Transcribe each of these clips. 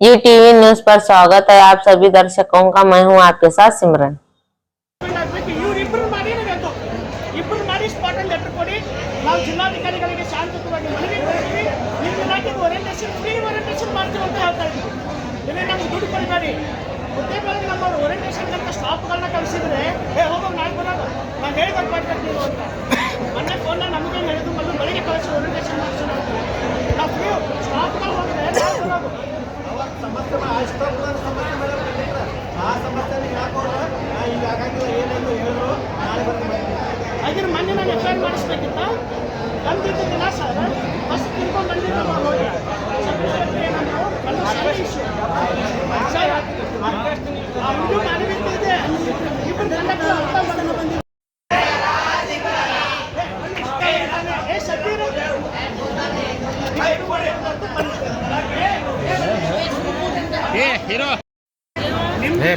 You TV news पर स्वागत है आप सभी दर्शकों का। मैं हूँ आपके साथ सिमरन।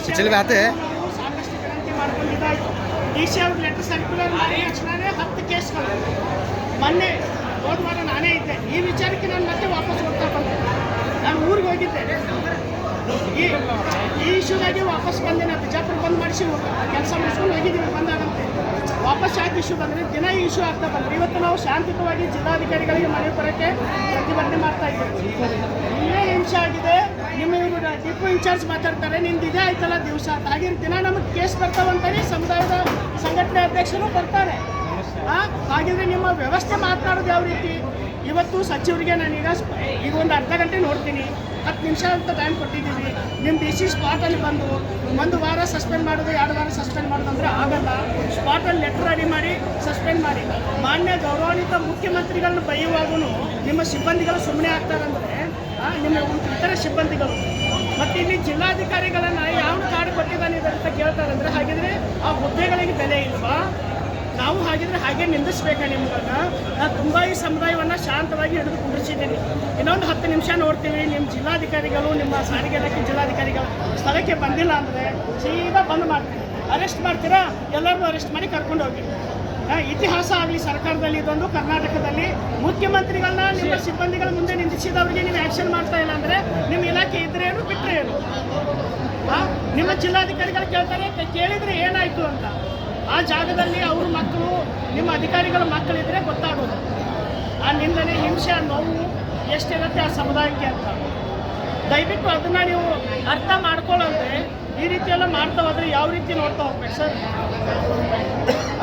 ಸಿಚಲ್ ಆತೆ ಸಾಕಷ್ಟು ವಿನಂತಿ ಮಾಡ್ಕೊಂಡಿದ್ದಾಯ್ತು ಡಿ ಸಿ ಅವ್ರ ಲೆಟರ್ ಸರ್ಕ್ಯುಲರ್ ಮಾಡಿ ತಕ್ಷಣವೇ ಹತ್ತು ಕೇಸ್ಗಳು ಮೊನ್ನೆ ಹೋದ ವಾರ ನಾನೇ ಇದ್ದೆ. ಈ ವಿಚಾರಕ್ಕೆ ನಾನು ಮತ್ತೆ ವಾಪಸ್ ಹೋಗ್ತಾ ಬಂದೆ. ನಾನು ಊರಿಗೆ ಹೋಗಿದ್ದೆ. ಈ ಈ ವಾಪಸ್ ಬಂದೆ ಬಿಜಾಪುರ ಬಂದ್ ಮಾಡಿಸಿ ಕೆಲಸ ಮಾಡಿಸ್ಕೊಂಡು ಹೋಗಿದ್ದೀವಿ, ಬಂದಾಗಂತೆ. ವಾಪಸ್ ಯಾಕೆ ಇಶ್ಯೂ ಬಂದರೆ ದಿನ ಇಶ್ಯೂ ಆಗ್ತಾ ಬಂದ್ರೆ ಇವತ್ತು ನಾವು ಶಾಂತಿಯುತವಾಗಿ ಜಿಲ್ಲಾಧಿಕಾರಿಗಳಿಗೆ ಮನವಿ ಬರೋಕ್ಕೆ ಪ್ರತಿಭಟನೆ ಮಾಡ್ತಾ ಇದ್ದೀವಿ. ಇನ್ನೇ ಹಿಂಸೆ ಆಗಿದೆ. ನಿಮ್ಮ ಇವರು ಡಿಪೋ ಇನ್ಚಾರ್ಜ್ ಮಾತಾಡ್ತಾರೆ ನಿಮ್ದು ಇದೇ ಆಯ್ತಲ್ಲ ದಿವಸ ಅಂತ. ಹಾಗೆ ದಿನ ನಮಗೆ ಕೇಸ್ ಬರ್ತಾವಂತಾನೆ ಸಮುದಾಯದ ಸಂಘಟನೆ ಅಧ್ಯಕ್ಷರು ಬರ್ತಾರೆ. ಹಾಗಿದ್ರೆ ನಿಮ್ಮ ವ್ಯವಸ್ಥೆ ಮಾತನಾಡೋದು ಯಾವ ರೀತಿ? ಇವತ್ತು ಸಚಿವರಿಗೆ ನಾನೀಗ ಈಗ ಒಂದು ಅರ್ಧ ಗಂಟೆ ನೋಡ್ತೀನಿ. ಹತ್ತು ನಿಮಿಷ ಅಂತ ಟೈಮ್ ಕೊಟ್ಟಿದ್ದೀನಿ. ನಿಮ್ಮ ಡಿ ಸಿ ಸ್ಪಾಟಲ್ಲಿ ಬಂದು ಒಂದು ವಾರ ಸಸ್ಪೆಂಡ್ ಮಾಡೋದು, ಎರಡು ವಾರ ಸಸ್ಪೆಂಡ್ ಮಾಡೋದು ಅಂದರೆ ಆಗಲ್ಲ. ಸ್ಪಾಟಲ್ಲಿ ಲೆಟರ್ ರೆಡಿ ಮಾಡಿ ಸಸ್ಪೆಂಡ್ ಮಾಡಿ. ಮಾನ್ಯ ಗೌರವಾನ್ವಿತ ಮುಖ್ಯಮಂತ್ರಿಗಳನ್ನ ಬೈಯುವಾಗೂ ನಿಮ್ಮ ಸಿಬ್ಬಂದಿಗಳು ಸುಮ್ಮನೆ ಆಗ್ತಾರಂದರೆ ನಿಮ್ಮ ಇತರ ಸಿಬ್ಬಂದಿಗಳು. ಮತ್ತು ಇಲ್ಲಿ ಜಿಲ್ಲಾಧಿಕಾರಿಗಳನ್ನು ಯಾವ ಕಾರ್ಡ್ ಕೊಟ್ಟಿದ್ದಾನೆ ಅಂತ ಕೇಳ್ತಾರಂದ್ರೆ ಹಾಗಿದ್ರೆ ಆ ಹುದ್ದೆಗಳಿಗೆ ಬೆಲೆ ಇಲ್ವಾ? ನಾವು ಹಾಗಿದ್ರೆ ಹಾಗೆ ನಿಂದಿಸ್ಬೇಕಾ ನಿಮ್ಮನ್ನ? ನಾನು ತುಂಬ ಈ ಸಮುದಾಯವನ್ನು ಶಾಂತವಾಗಿ ಹಿಡಿದು ಕುಂಡಿಸಿದ್ದೀನಿ ಇನ್ನೊಂದು ಹತ್ತು ನಿಮಿಷ ನೋಡ್ತೀವಿ ನಿಮ್ಮ ಜಿಲ್ಲಾಧಿಕಾರಿಗಳು ನಿಮ್ಮ ಸಾರಿಗೆ ಇಲಾಖೆ ಜಿಲ್ಲಾಧಿಕಾರಿಗಳು ಸ್ಥಳಕ್ಕೆ ಬಂದಿಲ್ಲ ಅಂದರೆ ಸೀದಾ ಬಂದ್ ಮಾಡ್ತೀವಿ. ಅರೆಸ್ಟ್ ಮಾಡ್ತೀರಾ? ಎಲ್ಲರನ್ನೂ ಅರೆಸ್ಟ್ ಮಾಡಿ ಕರ್ಕೊಂಡು ಹೋಗಿ. ಇತಿಹಾಸ ಆಗಲಿ ಸರ್ಕಾರದಲ್ಲಿ ಇದೊಂದು ಕರ್ನಾಟಕದಲ್ಲಿ ಮುಖ್ಯಮಂತ್ರಿಗಳನ್ನ ನಿಮ್ಮ ಸಿಬ್ಬಂದಿಗಳ ಮುಂದೆ ನಿಂದಿಸಿದವರಿಗೆ ನೀವು ಆ್ಯಕ್ಷನ್ ಮಾಡ್ತಾ ಇಲ್ಲ ಅಂದರೆ ನಿಮ್ಮ ಇಲಾಖೆ ಇದ್ರೆ ಏನು ಬಿಟ್ಟರೆ ಏನು? ನಿಮ್ಮ ಜಿಲ್ಲಾಧಿಕಾರಿಗಳು ಕೇಳ್ತಾರೆ ಕೇಳಿದ್ರೆ ಏನಾಯ್ತು ಅಂತ. ಆ ಜಾಗದಲ್ಲಿ ಅವ್ರ ಮಕ್ಕಳು, ನಿಮ್ಮ ಅಧಿಕಾರಿಗಳ ಮಕ್ಕಳಿದ್ರೆ ಗೊತ್ತಾಗೋದು. ಆ ನಿಂದನೆ ಹಿಂಸೆ ನೋವು ಎಷ್ಟಿರುತ್ತೆ ಆ ಸಮುದಾಯಕ್ಕೆ ಅಂತ. ದಯವಿಟ್ಟು ಅದನ್ನ ನೀವು ಅರ್ಥ ಮಾಡ್ಕೊಳ್ಳೋದ್ರೆ ಈ ರೀತಿ ಎಲ್ಲ ಮಾಡ್ತಾ ಹೋದ್ರೆ ಯಾವ ರೀತಿ ನೋಡ್ತಾ ಹೋಗ್ಬೇಕು ಸರ್?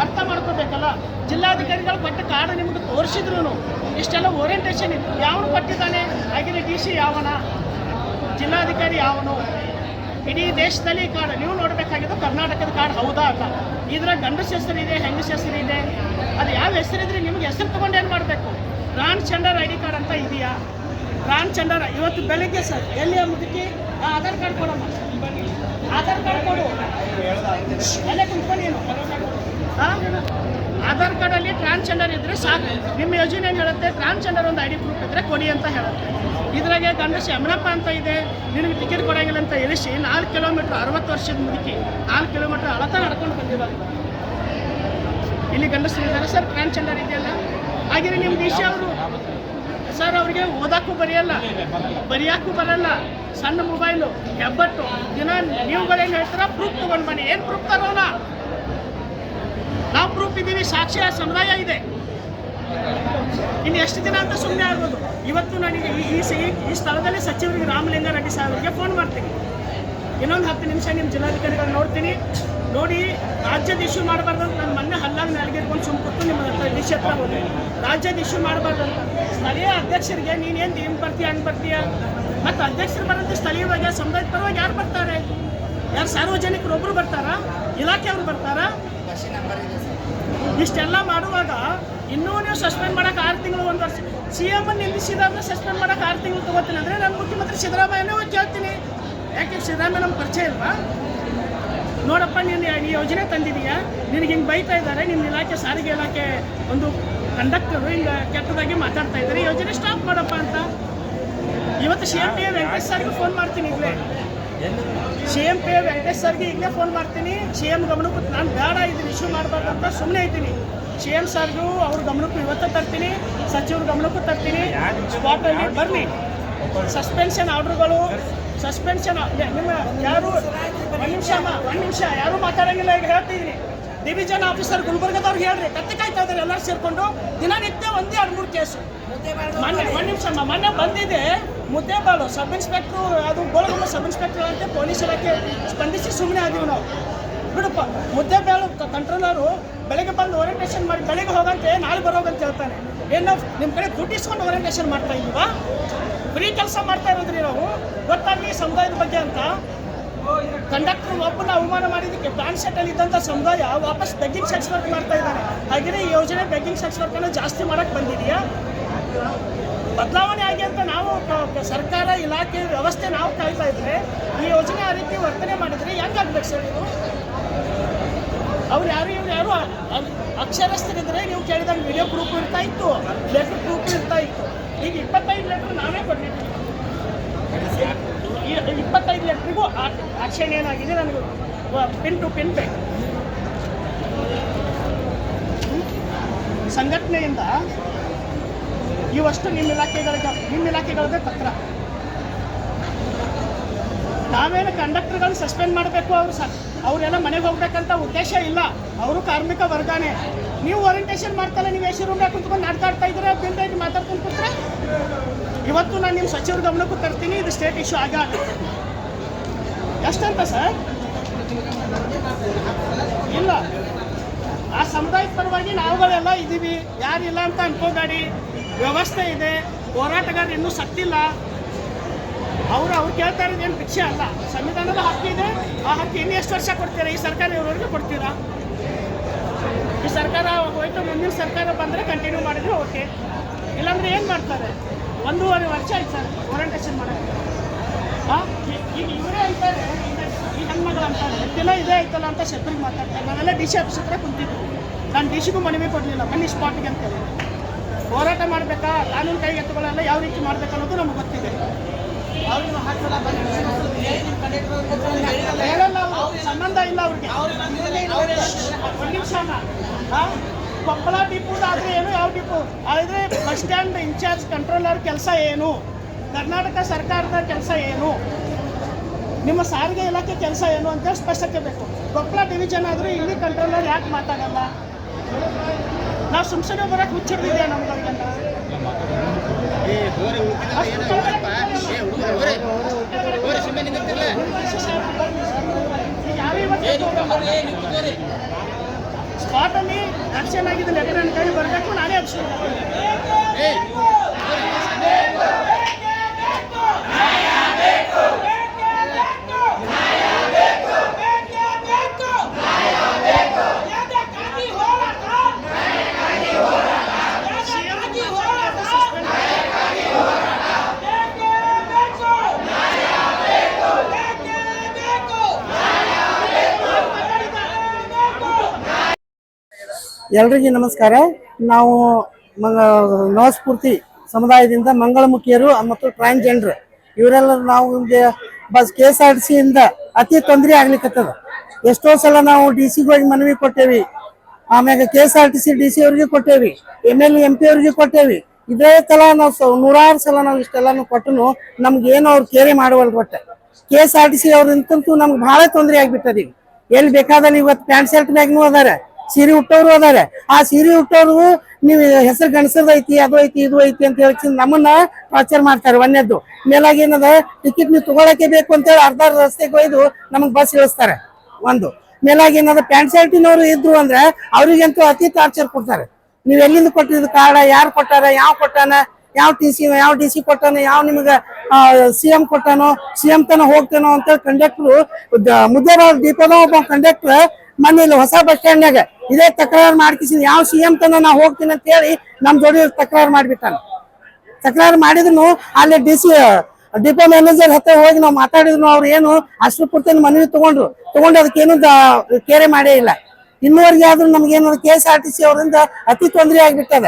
ಅರ್ಥ ಮಾಡ್ಕೋಬೇಕಲ್ಲ? ಜಿಲ್ಲಾಧಿಕಾರಿಗಳು ಕೊಟ್ಟ ಕಾರ್ಡ್ ನಿಮ್ಗೆ ತೋರಿಸಿದ್ರು ಇಷ್ಟೆಲ್ಲ ಓರಿಯೆಂಟೇಷನ್ ಇತ್ತು. ಯಾವನು ಕೊಟ್ಟಿದ್ದಾನೆ? ಆಗಿನ ಡಿ ಸಿ ಯಾವನ? ಜಿಲ್ಲಾಧಿಕಾರಿ ಯಾವನು? ಇಡೀ ದೇಶದಲ್ಲಿ ಕಾರ್ಡ್ ನೀವು ನೋಡಬೇಕಾಗಿದ್ದು ಕರ್ನಾಟಕದ ಕಾರ್ಡ್ ಹೌದಾ ಅಲ್ಲ ಇದ್ರ ಗಂಡಸ ಹೆಸರಿದೆ, ಹೆಂಗಸ ಹೆಸರಿದೆ, ಅದು ಯಾವ ಹೆಸರಿದ್ರೆ ನಿಮ್ಗೆ ಹೆಸರು ತಗೊಂಡು ಏನು ಮಾಡಬೇಕು? ಟ್ರಾನ್ಸ್ಜೆಂಡರ್ ಐ ಡಿ ಕಾರ್ಡ್ ಅಂತ ಇದೆಯಾ? ಟ್ರಾನ್ಸ್ಜೆಂಡರ್ ಇವತ್ತು ಬೆಳಿಗ್ಗೆ ಸರ್, ಎಲ್ಲಿ ಮುದುಕಿ ಆಧಾರ್ ಕಾರ್ಡ್ ಕೊಡಮ್ಮ. ಆಧಾರ್ ಕಾರ್ಡ್ ಕೊಡು. ಅಲ್ಲೇ ಕುಂತ್ಕೊಂಡು ಏನು? ಆಧಾರ್ ಕಾರ್ಡಲ್ಲಿ ಟ್ರಾನ್ಸ್ಜೆಂಡರ್ ಇದ್ರೆ ಸಾಕು. ನಿಮ್ಮ ಯೋಜನೆ ಏನು ಹೇಳುತ್ತೆ? ಟ್ರಾನ್ಸ್ಜೆಂಡರ್ ಒಂದು ಐ ಡಿ ಪ್ರೂಫ್ ಇದ್ರೆ ಕೊಡಿ ಅಂತ ಹೇಳುತ್ತೆ. ಇದ್ರಾಗೆ ಗಂಡಸ ಶಮನಪ್ಪ ಅಂತ ಇದೆ. ನಿನಗೆ ಟಿಕೆಟ್ ಕೊಡಂಗಿಲ್ಲ ಅಂತ ಇಳಿಸಿ ನಾಲ್ಕು ಕಿಲೋಮೀಟ್ರ್ ಅರವತ್ತು ವರ್ಷದ ಮುದುಕಿ ನಾಲ್ಕು ಕಿಲೋಮೀಟ್ರ್ ಅಳತ ನಡ್ಕೊಂಡು ಬಂದಿದ್ದಾರೆ ಇಲ್ಲಿ ಗಂಡಸರು ಇದ್ದಾರೆ ಸರ್ ಟ್ರಾನ್ಸ್ಜೆಂಡರ್ ಇದೆಯಲ್ಲ? ಹಾಗೆ ನಿಮ್ಮ ಸಿ ಅವರು ಸರ್, ಅವರಿಗೆ ಓದಕ್ಕೂ ಬರೆಯಲ್ಲ, ಬರೆಯಕ್ಕೂ ಬರಲ್ಲ. ಸಣ್ಣ ಮೊಬೈಲು ಹೆಬ್ಬಟ್ಟು, ದಿನ ನೀವುಗಳೇನು ಹೇಳ್ತೀರಾ? ಪ್ರೂಫ್ ತಗೊಂಡು ಬನ್ನಿ. ಏನು ಪ್ರೂಫ್ ತರೋಣ? ನಾವು ಪ್ರೂಫ್ ಇದ್ದೀವಿ, ಸಾಕ್ಷಿ ಸಮುದಾಯ ಇದೆ. ಇನ್ನು ಎಷ್ಟು ದಿನ ಅಂತ ಸುಮ್ಮನೆ ಆಗ್ಬೋದು. ಇವತ್ತು ನನಗೆ ಈ ಈ ಸ್ಥಳದಲ್ಲಿ ಸಚಿವರಿಗೆ ರಾಮಲಿಂಗಾರೆಡ್ಡಿ ಸಾಹೇಬರಿಗೆ ಫೋನ್ ಮಾಡ್ತೀನಿ. ಇನ್ನೊಂದು ಹತ್ತು ನಿಮಿಷ ನಿಮ್ಮ ಜಿಲ್ಲಾಧಿಕಾರಿಗಳು ನೋಡ್ತೀನಿ. ನೋಡಿ, ರಾಜ್ಯದ ಇಶ್ಯೂ ಮಾಡಬಾರ್ದು ಅಂತ ನಾನು ಮೊನ್ನೆ ಹಲ್ಲಾಗಿ ನಲ್ಗಿರ್ಕೊಂಡು ಸುಮ್ಮ ಕೂತು ನಿಮ್ಮ ಹತ್ರ ಡಿ ಸಿ ಹತ್ರ ಹೋದೆ. ರಾಜ್ಯದ ಇಶ್ಯೂ ಮಾಡಬಾರ್ದು ಅಂತ. ಸ್ಥಳೀಯ ಅಧ್ಯಕ್ಷರಿಗೆ ನೀನು ಏನು ಬರ್ತೀಯ, ಹಂಗೆ ಬರ್ತೀಯ? ಮತ್ತು ಅಧ್ಯಕ್ಷರು ಬರೋದು ಸ್ಥಳೀಯವಾಗಿ ಸಮುದಾಯದ ಪರವಾಗಿ ಯಾರು ಬರ್ತಾರೆ? ಯಾರು ಸಾರ್ವಜನಿಕರು ಒಬ್ಬರು ಬರ್ತಾರಾ? ಇಲಾಖೆಯವರು ಬರ್ತಾರಾ? ಇಷ್ಟೆಲ್ಲ ಮಾಡುವಾಗ ಇನ್ನೂ ನೀವು ಸಸ್ಪೆಂಡ್ ಮಾಡಕ್ಕೆ ಆರು ತಿಂಗಳು, ಒಂದು ವರ್ಷ. ಸಿ ಎಂ ನಿಲ್ಲಿಸಿದಾಗ ಸಸ್ಪೆಂಡ್ ಮಾಡಕ್ಕೆ ಆರು ತಿಂಗಳು ತಗೋತೀನಿ. ಅಂದರೆ ನಾನು ಮುಖ್ಯಮಂತ್ರಿ ಸಿದ್ದರಾಮಯ್ಯನೇ ಕೇಳ್ತೀನಿ. ಯಾಕೆ ಸಿದ್ದರಾಮಯ್ಯ ನಮ್ಗೆ ಪರಿಚಯ ಇಲ್ವಾ? ನೋಡಪ್ಪ, ನೀನು ಈ ಯೋಜನೆ ತಂದಿದೀಯಾ? ನಿನಗೆ ಹಿಂಗೆ ಬೈತಾ ಇದ್ದಾರೆ. ನಿಮ್ಮ ಇಲಾಖೆ, ಸಾರಿಗೆ ಇಲಾಖೆ ಒಂದು ಕಂಡಕ್ಟರು ಹಿಂಗೆ ಕೆಟ್ಟದಾಗಿ ಮಾತಾಡ್ತಾ ಇದ್ದಾರೆ. ಯೋಜನೆ ಸ್ಟಾಪ್ ಮಾಡಪ್ಪ ಅಂತ. ಇವತ್ತು ಸಿ ಎಂ ಪಿ ವೆಂಕಟೇಶ್ ಸರ್ಗೆ ಫೋನ್ ಮಾಡ್ತೀನಿ ಈಗಲೇ ಸಿ ಎಂ ಪಿ ವೆಂಕಟೇಶ್ ಸರ್ಗೆ ಈಗಲೇ ಫೋನ್ ಮಾಡ್ತೀನಿ. ಸಿ ಎಂ ಗಮನಕ್ಕೂ ನಾನು ಬೇಡ, ಇದನ್ನು ಇಶ್ಯೂ ಮಾಡಬಾರ್ದು ಅಂತ ಸುಮ್ಮನೆ ಇದ್ದೀನಿ. ಸಿ ಎಂ ಸರ್ಗೂ ಅವ್ರ ಗಮನಕ್ಕೂ ಇವತ್ತು ತರ್ತೀನಿ, ಸಚಿವ್ರ ಗಮನಕ್ಕೂ ತರ್ತೀನಿ. ಸ್ಪಾಟಲ್ಲಿ ಬರಲಿ ಸಸ್ಪೆನ್ಷನ್ ಆರ್ಡ್ರುಗಳು ಸಸ್ಪೆನ್ಷನ್ ನಿಮ್ಮ ಯಾರು, ಒಂದು ನಿಮಿಷ ಒಂದು ನಿಮಿಷ, ಯಾರು ಮಾತಾಡೋಂಗಿಲ್ಲ ಈಗ ಹೇಳ್ತಿದ್ದೀನಿ. ಡಿವಿಷನ್ ಆಫೀಸರ್ ಗುಲ್ಬರ್ಗದವ್ರಿಗೆ ಹೇಳ್ರಿ, ಕತ್ತೆ ಕಾಯ್ತಾ ಇದ್ದಾರೆ ಎಲ್ಲರೂ ಸೇರಿಕೊಂಡು. ದಿನನಿತ್ಯ ಒಂದೇ ಎರಡು ಮೂರು ಕೇಸು ಮೊನ್ನೆ, ಒಂದು ನಿಮಿಷ ಮೊನ್ನೆ ಬಂದಿದೆ ಮುದ್ದೇಬಾಳು ಸಬ್ ಇನ್ಸ್ಪೆಕ್ಟ್ರು ಅದು ಗೋಳಗುಮ್ಮ ಸಬ್ ಇನ್ಸ್ಪೆಕ್ಟರ್ ಅಂತ, ಪೊಲೀಸ್ ಇಲಾಖೆ ಸ್ಪಂದಿಸಿ ಸುಮ್ಮನೆ ಆದೀವಿ ನಾವು. ಬಿಡಪ್ಪ. ಮುದ್ದೆ ಬೇಳು ಕಂಟ್ರೋಲರು ಬೆಳಗ್ಗೆ ಬಂದು ಓರಿಯಂಟೇಷನ್ ಮಾಡಿ ಬೆಳಗ್ಗೆ ಹೋಗಂತೆ, ನಾಳೆ ಬರೋಗಂತ ಹೇಳ್ತಾನೆ. ಏನು ನಿಮ್ಮ ಕಡೆ ಇಸ್ಕೊಂಡು ಓರಿಯಂಟೇಷನ್ ಮಾಡ್ತಾ ಇದ್ದೀವಾ? ಫ್ರೀ ಕೆಲಸ ಮಾಡ್ತಾ ಇರೋದ್ರಿ ನಾವು. ಗೊತ್ತಾಗಲಿ ಸಮುದಾಯದ ಬಗ್ಗೆ ಅಂತ. ಕಂಡಕ್ಟರ್ ಒಬ್ಬನ ಅವಮಾನ ಮಾಡಿದ್ದಕ್ಕೆ ಪ್ಲಾನ್ ಸೆಟ್ಟಲ್ಲಿ ಇದ್ದಂಥ ಸಮುದಾಯ ವಾಪಸ್ ಬೆಗ್ಗಿಂಗ್ ಸೆಕ್ಸ್ ವರ್ಕ್ ಮಾಡ್ತಾ ಇದ್ದಾರೆ ಹಾಗೆಯೇ ಈ ಯೋಜನೆ ಬೆಗ್ಗಿಂಗ್ ಸೆಕ್ಸ್ ವರ್ಕನ್ನು ಜಾಸ್ತಿ ಮಾಡಕ್ಕೆ ಬಂದಿದೆಯಾ? ಬದಲಾವಣೆ ಆಗಿ ಅಂತ ನಾವು ಸರ್ಕಾರ ಇಲಾಖೆ ವ್ಯವಸ್ಥೆ ನಾವು ಕಾಯ್ತಾ ಇದ್ರೆ ಈ ಯೋಜನೆ ಆ ರೀತಿ ವರ್ತನೆ ಮಾಡಿದ್ರೆ ಹೆಂಗಾಗ್ಬೇಕು ಸರ್ ಇದು? ಅವ್ರು ಯಾರು ಇವ್ರು ಯಾರು ಅಕ್ಷರಸ್ಥರಿದ್ರೆ ನೀವು ಕೇಳಿದಾಗ ವಿಡಿಯೋ ಪ್ರೂಫ್ ಇರ್ತಾ ಇತ್ತು. ಲೆಟರ್ ಪ್ರೂಫ್ ಇರ್ತಾ ಇತ್ತು. ಈಗ ಇಪ್ಪತ್ತೈದು ಲೆಟರ್ ನಾವೇ ಕೊಟ್ಟಿದ್ದೀವಿ. ಈ ಇಪ್ಪತ್ತೈದು ಲೆಟ್ರಿಗೂ ಆಕ್ಷನ್ ಏನಾಗಿದೆ ನನಗೆ ಪಿನ್ ಟು ಪಿನ್ ಬೇಕು? ಸಂಘಟನೆಯಿಂದ ಇವಷ್ಟು ನಿಮ್ಮ ಇಲಾಖೆಗಳಿಗೆ ನಿಮ್ಮ ಇಲಾಖೆಗಳದ್ದೇ ಪತ್ರ. ನಾವೇನು ಕಂಡಕ್ಟರ್ಗಳು ಸಸ್ಪೆಂಡ್ ಮಾಡಬೇಕು ಅವರು ಸರ್? ಅವರೆಲ್ಲ ಮನೆಗೆ ಹೋಗ್ಬೇಕಂತ ಉದ್ದೇಶ ಇಲ್ಲ. ಅವರು ಕಾರ್ಮಿಕ ವರ್ಗಾನೆ. ನೀವು ಓರಿಯಂಟೇಷನ್ ಮಾಡ್ತಲ್ಲ, ನೀವು ಎಷ್ಟು ರೂಮ್ನಾಗ ಕುಂತ್ಕೊಂಡು ಇದ್ರೆ ಇದ್ರೆ ಬಿಲ್ ಮಾತಾಡ್ಕೊಂಡು ಕೂತ್ರೆ? ಇವತ್ತು ನಾನು ನಿಮ್ಮ ಸಚಿವರ ಗಮನಕ್ಕೂ ತರ್ತೀನಿ, ಇದು ಸ್ಟೇಟ್ ಇಶ್ಯೂ ಆಗ ಎಷ್ಟಂತ ಸರ್? ಇಲ್ಲ. ಆ ಸಮುದಾಯದ ಪರವಾಗಿ ನಾವುಗಳೆಲ್ಲ ಇದ್ದೀವಿ ಯಾರಿಲ್ಲ ಅಂತ ಅನ್ಕೋಬೇಡಿ. ವ್ಯವಸ್ಥೆ ಇದೆ. ಹೋರಾಟಗಾರ ಇನ್ನೂ ಸತ್ತಿಲ್ಲ. ಅವರು ಅವ್ರು ಕೇಳ್ತಾ ಏನು ಭಿಕ್ಷೆ ಅಲ್ಲ. ಸಂವಿಧಾನದ ಹಕ್ಕಿದೆ ಆ ಹಕ್ಕು ಇನ್ನು ಎಷ್ಟು ವರ್ಷ ಕೊಡ್ತೀರಾ? ಈ ಸರ್ಕಾರ ಇವ್ರವ್ರಿಗೆ ಕೊಡ್ತೀರಾ? ಈ ಸರ್ಕಾರ ಹೋಯ್ತು, ಮುಂದಿನ ಸರ್ಕಾರ ಬಂದರೆ ಕಂಟಿನ್ಯೂ ಮಾಡಿದ್ರೆ ಓಕೆ ಇಲ್ಲಾಂದ್ರೆ ಏನು ಮಾಡ್ತಾರೆ? ಒಂದೂವರೆ ವರ್ಷ ಆಯ್ತು ಸರ್ ಓರಿಯಂಟೇಷನ್ ಮಾಡೋಕ್ಕೆ. ಹಾಂ ಈಗ ಇವರೇ ಅಂತಾರೆ, ಈ ಹೆಣ್ಮಗಳು ಅಂತಾರೆ ದಿನ ಇದೇ ಆಯ್ತಲ್ಲ ಅಂತ ಶತ್ರಿಗೆ ಮಾತಾಡ್ತಾರೆ. ನಾವೆಲ್ಲ ಡಿ ಸಿ ಆಫೀಸ್ ಹತ್ರ ಕುಂತಿದ್ವಿ. ನಾನು ಡಿ ಸಿಗೂ ಮನವಿ ಕೊಡಲಿಲ್ಲ. ಬನ್ನಿ ಸ್ಪಾಟ್ಗೆ ಅಂತೇಳಿ ಹೋರಾಟ ಮಾಡಬೇಕಾ? ಕಾನೂನು ಕೈಗೆ ಎತ್ತುಗಳೆಲ್ಲ ಯಾವ ರೀತಿ ಮಾಡಬೇಕನ್ನೋದು ನಮ್ಗೆ ಗೊತ್ತಿದೆ. ಹೇಳಲ್ಲ ಸಂಬಂಧ ಇಲ್ಲ ಅವ್ರಿಗೆ. ಒಂದು ನಿಮಿಷ ಅಣ್ಣ. ಕೊಪ್ಪಳ ಡಿಪೋದ ಆದ್ರೆ ಏನು ಯಾವ ಡಿಪೋ? ಆದರೆ ಬಸ್ ಸ್ಟ್ಯಾಂಡ್ ಇನ್ಚಾರ್ಜ್ ಕಂಟ್ರೋಲರ್ ಕೆಲಸ ಏನು? ಕರ್ನಾಟಕ ಸರ್ಕಾರದ ಕೆಲಸ ಏನು? ನಿಮ್ಮ ಸಾರಿಗೆ ಇಲಾಖೆ ಕೆಲಸ ಏನು ಅಂತ ಸ್ಪಷ್ಟಕ್ಕೆ ಬೇಕು. ಕೊಪ್ಪಳ ಡಿವಿಷನ್ ಆದರೂ ಇಲ್ಲಿ ಕಂಟ್ರೋಲರ್ ಯಾಕೆ ಮಾತಾಡಲ್ಲ? ನಾವು ಸುಮ್ಸನೆ ಬರೋಕೆ ಬರೋಕೆ ಹುಚ್ಚಿಡ್ದಿದೆ ನಮ್ಗಳಿಗೆಲ್ಲ ಸ್ಪಾಟ್ ಅಲ್ಲಿ ಆಕ್ಷನ್ ಆಗಿದೆ ಲೆಟರ್ ನನ್ನ ಕೈ ಬರಬೇಕು ನಾನೇ ಆಕ್ಷನ್ ಎಲ್ರಿಗೂ ನಮಸ್ಕಾರ. ನಾವು ನವಸ್ಫೂರ್ತಿ ಸಮುದಾಯದಿಂದ ಮಂಗಳಮುಖಿಯರು ಮತ್ತು ಟ್ರಾನ್ಸ್ಜೆಂಡರ್. ಇವರೆಲ್ಲ ನಾವು ಬಸ್ ಕೆ ಎಸ್ ಆರ್ ಸಿಯಿಂದ ಅತಿ ತೊಂದರೆ ಆಗ್ಲಿಕ್ಕತ್ತದ ಎಷ್ಟೋ ಸಲ ನಾವು ಡಿ ಸಿಗೆ ಮನವಿ ಕೊಟ್ಟೇವಿ. ಆಮ್ಯಾಗ K S R T C D C ಅವ್ರಿಗೆ ಕೊಟ್ಟೇವಿ. ಎಂ ಎಲ್ ಎಂ ಪಿ ಅವ್ರಿಗೆ ಕೊಟ್ಟೇವಿ. ಇದೇ ತಲ ನಾವು ನೂರಾರು ಸಲ ನಾವು ಇಷ್ಟೆಲ್ಲಾನು ಕೊಟ್ಟನು. ನಮ್ಗೆ ಏನು ಅವ್ರು ಕೇರೆ ಮಾಡುವಲ್ ಕೊಟ್ಟೆ K S R T C ಅವ್ರಿಂತಂತೂ ನಮ್ಗೆ ಬಹಳ ತೊಂದರೆ ಆಗ್ಬಿಟ್ಟದ ಎಲ್ಲಿ ಬೇಕಾದಲ್ಲಿ ಇವತ್ತು ಪ್ಯಾಂಟ್ ಶರ್ಟ್ ಮ್ಯಾಗ್ನೂ ಅದಾರ. ಸೀರೆ ಹುಟ್ಟೋರು ಅದಾರೆ. ಆ ಸೀರೆ ಹುಟ್ಟೋರು ನೀವು ಹೆಸರು ಗಣಸದ ಐತಿ, ಅದು ಐತಿ, ಇದು ಐತಿ ಅಂತ ಹೇಳಿ ನಮ್ಮನ್ನ ಟಾರ್ಚರ್ ಮಾಡ್ತಾರೆ ಒಂದೇದ್ದು ಮೇಲಾಗಿ ಏನದ ಟಿಕೆಟ್ ನೀವು ತಗೊಳಕ್ಕೆ ಬೇಕು ಅಂತೇಳಿ ಅರ್ಧ ರಸ್ತೆಗೆ ಒಯ್ದು ನಮಗ್ ಬಸ್ ಇಳಿಸ್ತಾರೆ. ಒಂದು. ಮೇಲಾಗಿ ಏನದ ಪ್ಯಾಂಟ್ ಶರ್ಟಿನವರು ಇದ್ರು ಅಂದ್ರೆ ಅವ್ರಿಗಂತೂ ಅತಿ ಟಾರ್ಚರ್ ಕೊಡ್ತಾರೆ. ನೀವು ಎಲ್ಲಿಂದ ಕೊಟ್ಟಿದ್ದು ಕಾರ್ಡ ಯಾರು ಕೊಟ್ಟಾರ, ಯಾವ ಕೊಟ್ಟಾನ, ಯಾವ ಟಿ ಸಿ ಯಾವ ಡಿ ಸಿ ಕೊಟ್ಟಾನ, ಯಾವ ನಿಮಗೆ ಸಿ ಎಂ ಕೊಟ್ಟಾನೋ ಸಿ ಎಂ ತನ ಹೋಗ್ತಾನೋ ಅಂತೇಳಿ ಕಂಡಕ್ಟ್ರು ಮುದ್ದೆ ದೀಪದ ಒಬ್ಬ ಕಂಡಕ್ಟರ್ ಮೊನ್ನೆ ಇಲ್ಲಿ ಹೊಸ ಬಸ್ ಸ್ಟ್ಯಾಂಡ್ನಾಗ ಇದೇ ತಕರಾರು ಮಾಡ್ಕಿಸಿದ್ ಯಾವ ಸಿ ಎಂ ತನ ನಾ ಹೋಗ್ತೀನಿ ಅಂತ ಹೇಳಿ ನಮ್ ಜೋಡಿ ತಕರಾರು ಮಾಡಿಬಿಟ್ಟಾನ. ತಕರಾರು ಮಾಡಿದ್ರು ಅಲ್ಲಿ ಡಿ ಸಿ ಡಿಪೋ ಮ್ಯಾನೇಜರ್ ಹತ್ರ ಹೋಗಿ ನಾವು ಮಾತಾಡಿದ್ರು ಅವ್ರು ಏನು ಅಷ್ಟು ಪೂರ್ತಿ ಮನವಿ ತಗೊಂಡ್ರು. ತಗೊಂಡು ಅದಕ್ಕೇನು ಕೇರೆ ಮಾಡೇ ಇಲ್ಲ. ಇನ್ನೂವರೆಗೆ ಆದ್ರೂ ನಮ್ಗೇನು K S R T C ಅವರಿಂದ ಅತಿ ತೊಂದರೆ ಆಗಿಬಿಟ್ಟದ.